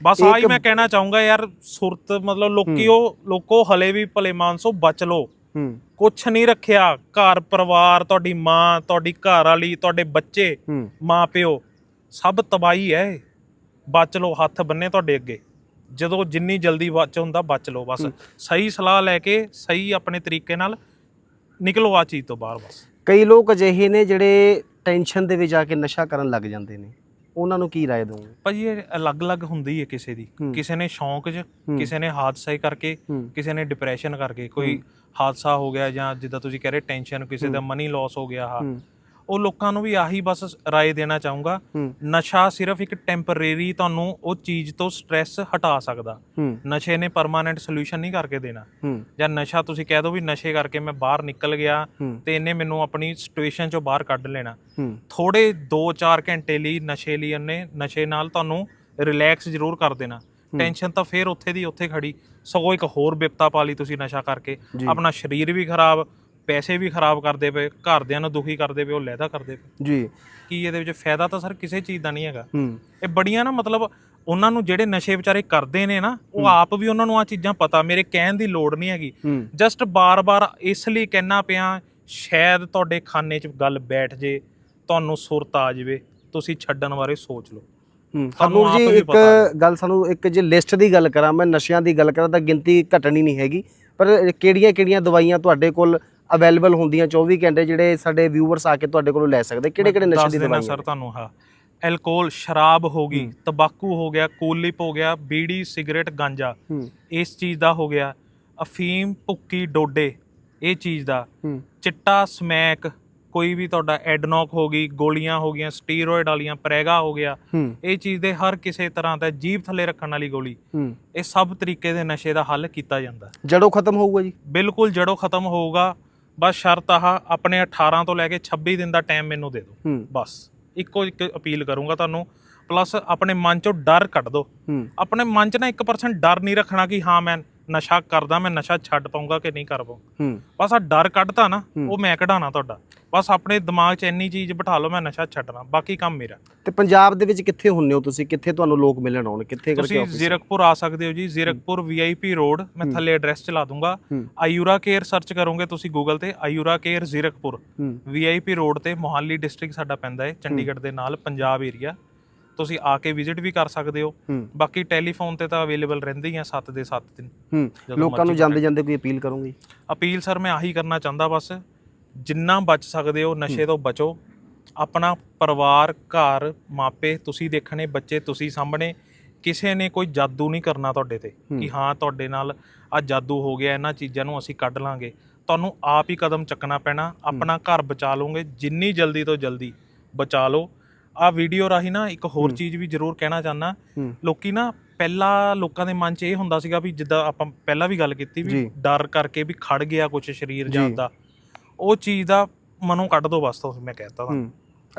ਬਸ ਆਹੀ ਇੱਕ- ਮੈਂ ਕਹਿਣਾ ਚਾਹੂੰਗਾ ਯਾਰ ਸੁਰਤ ਮਤਲਬ ਲੋਕੀ ਉਹ ਲੋਕੋ ਹਲੇ ਵੀ ਭਲੇ ਮਾਨਸੋ ਬਚ ਲੋ ਹੂੰ। ਕੁਛ ਨਹੀਂ ਰੱਖਿਆ ਘਰ ਪਰਿਵਾਰ ਤੁਹਾਡੀ ਮਾਂ ਤੁਹਾਡੀ ਘਰ ਵਾਲੀ ਤੁਹਾਡੇ ਬੱਚੇ ਹੂੰ। ਮਾਂ ਪਿਓ। ਸਭ ਤਬਾਹੀ ਹੈ ਇਹ। ਬਚ ਲੋ ਹੱਥ ਬੰਨੇ ਤੁਹਾਡੇ ਅੱਗੇ। ਜਦੋਂ ਜਿੰਨੀ ਜਲਦੀ ਬਚ ਹੁੰਦਾ ਬਚ ਲੋ ਬਸ। ਸਹੀ ਸਲਾਹ ਲੈ ਕੇ ਸਹੀ ਆਪਣੇ ਤਰੀਕੇ ਨਾਲ ਨਿਕਲੋ ਆ ਚੀਜ਼ ਤੋਂ ਬਾਹਰ ਬਸ। ਕਈ ਲੋਕ ਅਜਿਹੇ ਨੇ ਜਿਹੜੇ ਟੈਨਸ਼ਨ ਦੇ ਵਿੱਚ ਆ ਕੇ ਨਸ਼ਾ ਕਰਨ ਲੱਗ ਜਾਂਦੇ ਨੇ। ਉਹਨਾਂ ਨੂੰ ਕੀ ਰਾਏ ਦੋਗੇ ਭਾਜੀ ਇਹ ਅਲੱਗ-ਅਲੱਗ ਹੁੰਦੀ ਹੈ ਕਿਸੇ ਦੀ। ਕਿਸੇ ਨੇ ਸ਼ੌਂਕ 'ਚ। ਕਿਸੇ ਨੇ ਹਾਦਸੇ ਕਰਕੇ ਕਿਸੇ ਨੇ ਡਿਪਰੈਸ਼ਨ ਕਰਕੇ। ਕੋਈ ਹਾਦਸਾ ਹੋ ਗਿਆ ਜਾਂ ਜਿੱਦਾਂ ਤੁਸੀਂ ਕਹਿ ਰਹੇ ਟੈਨਸ਼ਨ ਕਿਸੇ ਦਾ ਮਨੀ ਲਾਸ ਹੋ ਗਿਆ ਹੂੰ। ਉਹ ਲੋਕਾਂ ਨੂੰ ਵੀ ਆਹੀ ਬਸ ਰਾਏ ਦੇਣਾ ਚਾਹੂੰਗਾ। ਨਸ਼ਾ ਸਿਰਫ ਇੱਕ ਟੈਂਪਰੇਰੀ ਤੁਹਾਨੂੰ ਉਹ ਚੀਜ਼ ਤੋਂ ਸਟ੍ਰੈਸ ਹਟਾ ਸਕਦਾ। ਨਸ਼ੇ ਨੇ ਪਰਮਾਨੈਂਟ ਸੋਲੂਸ਼ਨ ਨਹੀਂ ਕਰਕੇ ਦੇਣਾ। ਜਾਂ ਨਸ਼ਾ ਤੁਸੀਂ ਕਹਿ ਦਿਓ ਵੀ ਨਸ਼ੇ ਕਰਕੇ ਮੈਂ ਬਾਹਰ ਨਿਕਲ ਗਿਆ ਤੇ ਇਹਨੇ ਮੈਨੂੰ ਆਪਣੀ ਸਿਚੁਏਸ਼ਨ ਚੋਂ ਬਾਹਰ ਕੱਢ ਲੈਣਾ। ਥੋੜੇ 2-4 ਘੰਟੇ ਲਈ ਨਸ਼ੇ ਲਈ ਉਹਨੇ ਨਸ਼ੇ ਨਾਲ ਤੁਹਾਨੂੰ ਰਿਲੈਕਸ ਜ਼ਰੂਰ ਕਰ ਦੇਣਾ। ਟੈਨਸ਼ਨ ਤਾਂ ਫੇਰ ਉੱਥੇ ਦੀ ਉੱਥੇ ਖੜੀ। ਸਗੋਂ ਇੱਕ ਹੋਰ ਬਿਪਤਾ ਪਾ ਲਈ ਤੁਸੀਂ ਨਸ਼ਾ ਕਰਕੇ। ਆਪਣਾ ਸਰੀਰ ਵੀ ਖਰਾਬ। ਪੈਸੇ ਵੀ ਖਰਾਬ ਕਰਦੇ ਪਏ ਘਰਦਿਆਂ ਨੂੰ ਦੁਖੀ ਕਰਦੇ ਪਏ ਉਹ ਲੈਦਾ ਕਰਦੇ ਪਏ। ਜੀ। ਕੀ ਇਹਦੇ ਵਿੱਚ ਫਾਇਦਾ ਤਾਂ ਸਰ ਕਿਸੇ ਚੀਜ਼ ਦਾ ਨਹੀਂ ਹੈਗਾ। ਹੂੰ। ਇਹ ਬੜੀਆਂ ਨਾ ਮਤਲਬ ਉਹਨਾਂ ਨੂੰ ਜਿਹੜੇ ਨਸ਼ੇ ਵਿਚਾਰੇ ਕਰਦੇ ਨੇ ਨਾ ਉਹ ਆਪ ਵੀ ਉਹਨਾਂ ਨੂੰ ਆ ਚੀਜ਼ਾਂ ਪਤਾ ਮੇਰੇ ਕਹਿਣ ਦੀ ਲੋੜ ਨਹੀਂ ਹੈਗੀ। ਹੂੰ। ਜਸਟ ਬਾਰ-ਬਾਰ ਇਸ ਲਈ ਕਹਿਣਾ ਪਿਆ ਸ਼ਾਇਦ ਤੁਹਾਡੇ ਖਾਨੇ 'ਚ ਗੱਲ ਬੈਠ ਜੇ ਤੁਹਾਨੂੰ ਸੁਰਤ ਆ ਜਾਵੇ ਤੁਸੀਂ ਛੱਡਣ ਬਾਰੇ ਸੋਚ ਲਓ। ਹੂੰ। ਸਾਨੂੰ ਜੀ ਇੱਕ ਗੱਲ ਸਾਨੂੰ ਇੱਕ ਜੇ ਲਿਸਟ ਦੀ ਗੱਲ ਕਰਾਂ ਮੈਂ ਨਸ਼ਿਆਂ ਦੀ ਗੱਲ ਕਰਾਂ ਤਾਂ ਗਿਣਤੀ ਘਟਣੀ ਨਹੀਂ ਹੈਗੀ। ਪਰ ਕਿਹੜੀਆਂ ਕਿਹੜੀਆਂ ਦਵਾਈਆਂ ਤੁਹਾਡੇ ਕੋਲ ਅਵੇਲੇਬਲ ਹੁੰਦੀਆਂ 24 ਘੰਟੇ ਜਿਹੜੇ ਸਾਡੇ ਵਿਊਅਰਸ ਆ ਕੇ ਤੁਹਾਡੇ ਕੋਲੋਂ ਲੈ ਸਕਦੇ? ਕਿਹੜੇ ਕਿਹੜੇ ਨਸ਼ੇ ਦੀ ਦਵਾਈਆਂ? ਸਰ ਤੁਹਾਨੂੰ ਹਾਂ ਐਲਕੋਹਲ ਸ਼ਰਾਬ ਹੋ ਗਈ ਤੰਬਾਕੂ ਹੋ ਗਿਆ ਕੂਲਿਪ ਹੋ ਗਿਆ ਬੀੜੀ ਸਿਗਰਟ ਗਾਂਜਾ। ਇਸ ਚੀਜ਼ ਦਾ ਹੋ ਗਿਆ ਅਫੀਮ ਭੁੱਕੀ ਡੋਡੇ ਇਹ ਚੀਜ਼ ਦਾ। ਚਿੱਟਾ ਸਮੈਕ ਕੋਈ ਵੀ ਤੁਹਾਡਾ ਐਡਨੋਕ ਹੋ ਗਈ ਗੋਲੀਆਂ ਹੋ ਗਈਆਂ ਸਟੀਰੋਇਡ ਵਾਲੀਆਂ ਪ੍ਰੈਗਾ ਹੋ ਗਿਆ। ਇਹ ਚੀਜ਼ ਦੇ ਹਰ ਕਿਸੇ ਤਰ੍ਹਾਂ ਦਾ ਜੀਭ ਥੱਲੇ ਰੱਖਣ ਵਾਲੀ ਗੋਲੀ। ਇਹ ਸਭ ਤਰੀਕੇ ਦੇ ਨਸ਼ੇ ਦਾ ਹੱਲ ਕੀਤਾ ਜਾਂਦਾ। ਜੜੋਂ ਖਤਮ ਹੋਊਗਾ ਜੀ? ਬਿਲਕੁਲ ਜੜੋਂ ਖਤਮ ਹੋਊਗਾ। ਬਸ ਸ਼ਰਤ ਆਹ ਆਪਣੇ 18 ਤੋਂ ਲੈ ਕੇ 26 ਦਿਨ ਦਾ ਟਾਈਮ ਮੈਨੂੰ ਦੇ ਦਿਓ। ਬਸ ਇੱਕੋ ਇੱਕ ਅਪੀਲ ਕਰੂੰਗਾ ਤੁਹਾਨੂੰ। ਪਲੱਸ ਆਪਣੇ ਮਨ ਚੋਂ ਡਰ ਕੱਢ ਦਿਓ। ਆਪਣੇ ਮਨ 'ਚ ਨਾ 1% ਡਰ ਨਹੀਂ ਰੱਖਣਾ ਕਿ ਹਾਂ ਮੈਂ ਨਸ਼ਾ ਕਰਦਾ ਮੈਂ ਨਸ਼ਾ ਛੱਡ ਪਾਉਂਗਾ ਕਿ ਨਹੀਂ ਕਰ ਹੂੰ। ਬਸ ਆ ਡਰ ਕੱਢਤਾ ਨਾ। ਉਹ ਮੈਂ ਕਢਾਣਾ ਤੁਹਾਡਾ। ਬਸ ਆਪਣੇ ਦਿਮਾਗ 'ਚ ਇੰਨੀ ਚੀਜ਼ ਬਿਠਾ ਲਓ ਮੈਂ ਨਸ਼ਾ ਛੱਡਣਾ ਬਾਕੀ ਕੰਮ ਮੇਰਾ। ਤੇ ਪੰਜਾਬ ਦੇ ਵਿੱਚ ਕਿੱਥੇ ਹੁੰਨੇ ਹੋ ਤੁਸੀਂ? ਕਿੱਥੇ ਤੁਹਾਨੂੰ ਲੋਕ ਮਿਲਣ ਆਉਣ? ਕਿੱਥੇ ਕਰਕੇ ਤੁਸੀਂ? ਜ਼ੀਰਕਪੁਰ ਆ ਸਕਦੇ ਹੋ ਜੀ ਜ਼ੀਰਕਪੁਰ ਵੀਆਈਪੀ ਰੋਡ ਮੈਂ ਥੱਲੇ ਐਡਰੈਸ ਚਲਾ ਦੂੰਗਾ। ਆਯੂਰਾ ਕੇਅਰ ਸਰਚ ਕਰੋਗੇ ਤੁਸੀਂ ਗੂਗਲ ਤੇ Ayura care Zirakpur. VIP road ਤੇ ਮੋਹਾਲੀ ਡਿਸਟ੍ਰਿਕਟ ਸਾਡਾ ਪੈਂਦਾ ਹੈ ਚੰਡੀਗੜ੍ਹ ਦੇ ਨਾਲ ਪੰਜਾਬ ਏਰੀਆ ਤੁਸੀਂ ਆ ਕੇ ਵਿਜ਼ਿਟ ਵੀ ਕਰ ਸਕਦੇ ਹੋ। ਬਾਕੀ ਟੈਲੀਫੋਨ ਤੇ ਤਾਂ ਅਵੇਲੇਬਲ ਰਹਿੰਦੇ ਹੀ ਆ 7 ਦੇ 7 ਦਿਨ। ਲੋਕਾਂ ਨੂੰ ਜਾਂਦੇ ਜਾਂਦੇ ਕੋਈ ਅਪੀਲ ਕਰੋਗੇ? ਅਪੀਲ ਸਰ ਮੈਂ ਆਹੀ ਕਰਨਾ ਚਾਹੁੰਦਾ ਬਸ ਜਿੰਨਾ ਬਚ ਸਕਦੇ ਹੋ ਨਸ਼ੇ ਤੋਂ ਬਚੋ। ਆਪਣਾ ਪਰਿਵਾਰ ਘਰ ਮਾਪੇ ਤੁਸੀਂ ਦੇਖਣੇ ਬੱਚੇ ਤੁਸੀਂ ਸਾਹਮਣੇ ਕਿਸੇ ਨੇ ਕੋਈ ਜਾਦੂ ਨਹੀਂ ਕਰਨਾ ਤੁਹਾਡੇ ਤੇ ਕਿ ਹਾਂ ਤੁਹਾਡੇ ਨਾਲ ਆ ਜਾਦੂ ਹੋ ਗਿਆ ਇਹਨਾਂ ਚੀਜ਼ਾਂ ਨੂੰ ਅਸੀਂ ਕੱਢ ਲਾਂਗੇ। ਤੁਹਾਨੂੰ ਆਪ ਹੀ ਕਦਮ ਚੱਕਣਾ ਪੈਣਾ। ਆਪਣਾ ਘਰ ਬਚਾ ਲਓਗੇ। ਜਿੰਨੀ ਜਲਦੀ ਤੋਂ ਜਲਦੀ ਬਚਾ ਲਓ। ਆ ਵੀਡੀਓ ਰਾਹੀਂ ਨਾ ਇੱਕ ਹੋਰ। ਚੀਜ਼ ਵੀ ਜ਼ਰੂਰ ਕਹਿਣਾ ਚਾਹਨਾ ਲੋਕੀ ਨਾ ਪਹਿਲਾਂ ਲੋਕਾਂ ਦੇ ਮਨ 'ਚ ਇਹ ਹੁੰਦਾ ਸੀਗਾ ਵੀ ਜਿੱਦਾਂ ਆਪਾਂ ਪਹਿਲਾਂ ਵੀ ਗੱਲ ਕੀਤੀ ਵੀ। ਡਰ ਕਰਕੇ ਵੀ ਖੜ ਗਿਆ ਕੁਝ ਸਰੀਰ ਜਾਂ। ਜੀ। ਦਾ। ਉਹ ਚੀਜ਼ ਦਾ ਮਨੋਂ ਕੱਢ ਦੋ ਬਸ ਤੁਸੀਂ ਮੈਂ ਕਹਿਤਾ ਹੂੰ।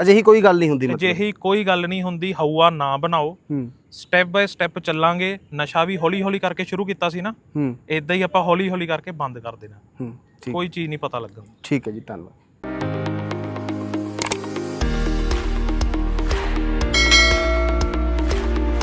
ਅਜਿਹੀ ਕੋਈ ਗੱਲ ਨਹੀਂ ਹੁੰਦੀ ਮਤਲਬ। ਅਜਿਹੀ ਕੋਈ ਗੱਲ ਨਹੀਂ ਹੁੰਦੀ ਹਊਆ ਨਾ ਬਣਾਓ। ਸਟੈਪ ਬਾਏ ਸਟੈਪ ਚੱਲਾਂਗੇ। ਨਸ਼ਾ ਵੀ ਹੌਲੀ ਹੌਲੀ ਕਰਕੇ ਸ਼ੁਰੂ ਕੀਤਾ ਸੀ ਨਾ। ਇਦਾਂ ਹੀ ਆਪਾਂ ਹੌਲੀ ਹੌਲੀ ਕਰਕੇ ਬੰਦ ਕਰ ਦੇਣਾ। ਕੋਈ ਚੀਜ਼ ਨਹੀਂ ਪਤਾ ਲੱਗਣ। ਠੀਕ ਹੈ ਜੀ ਧੰਨਵਾਦ।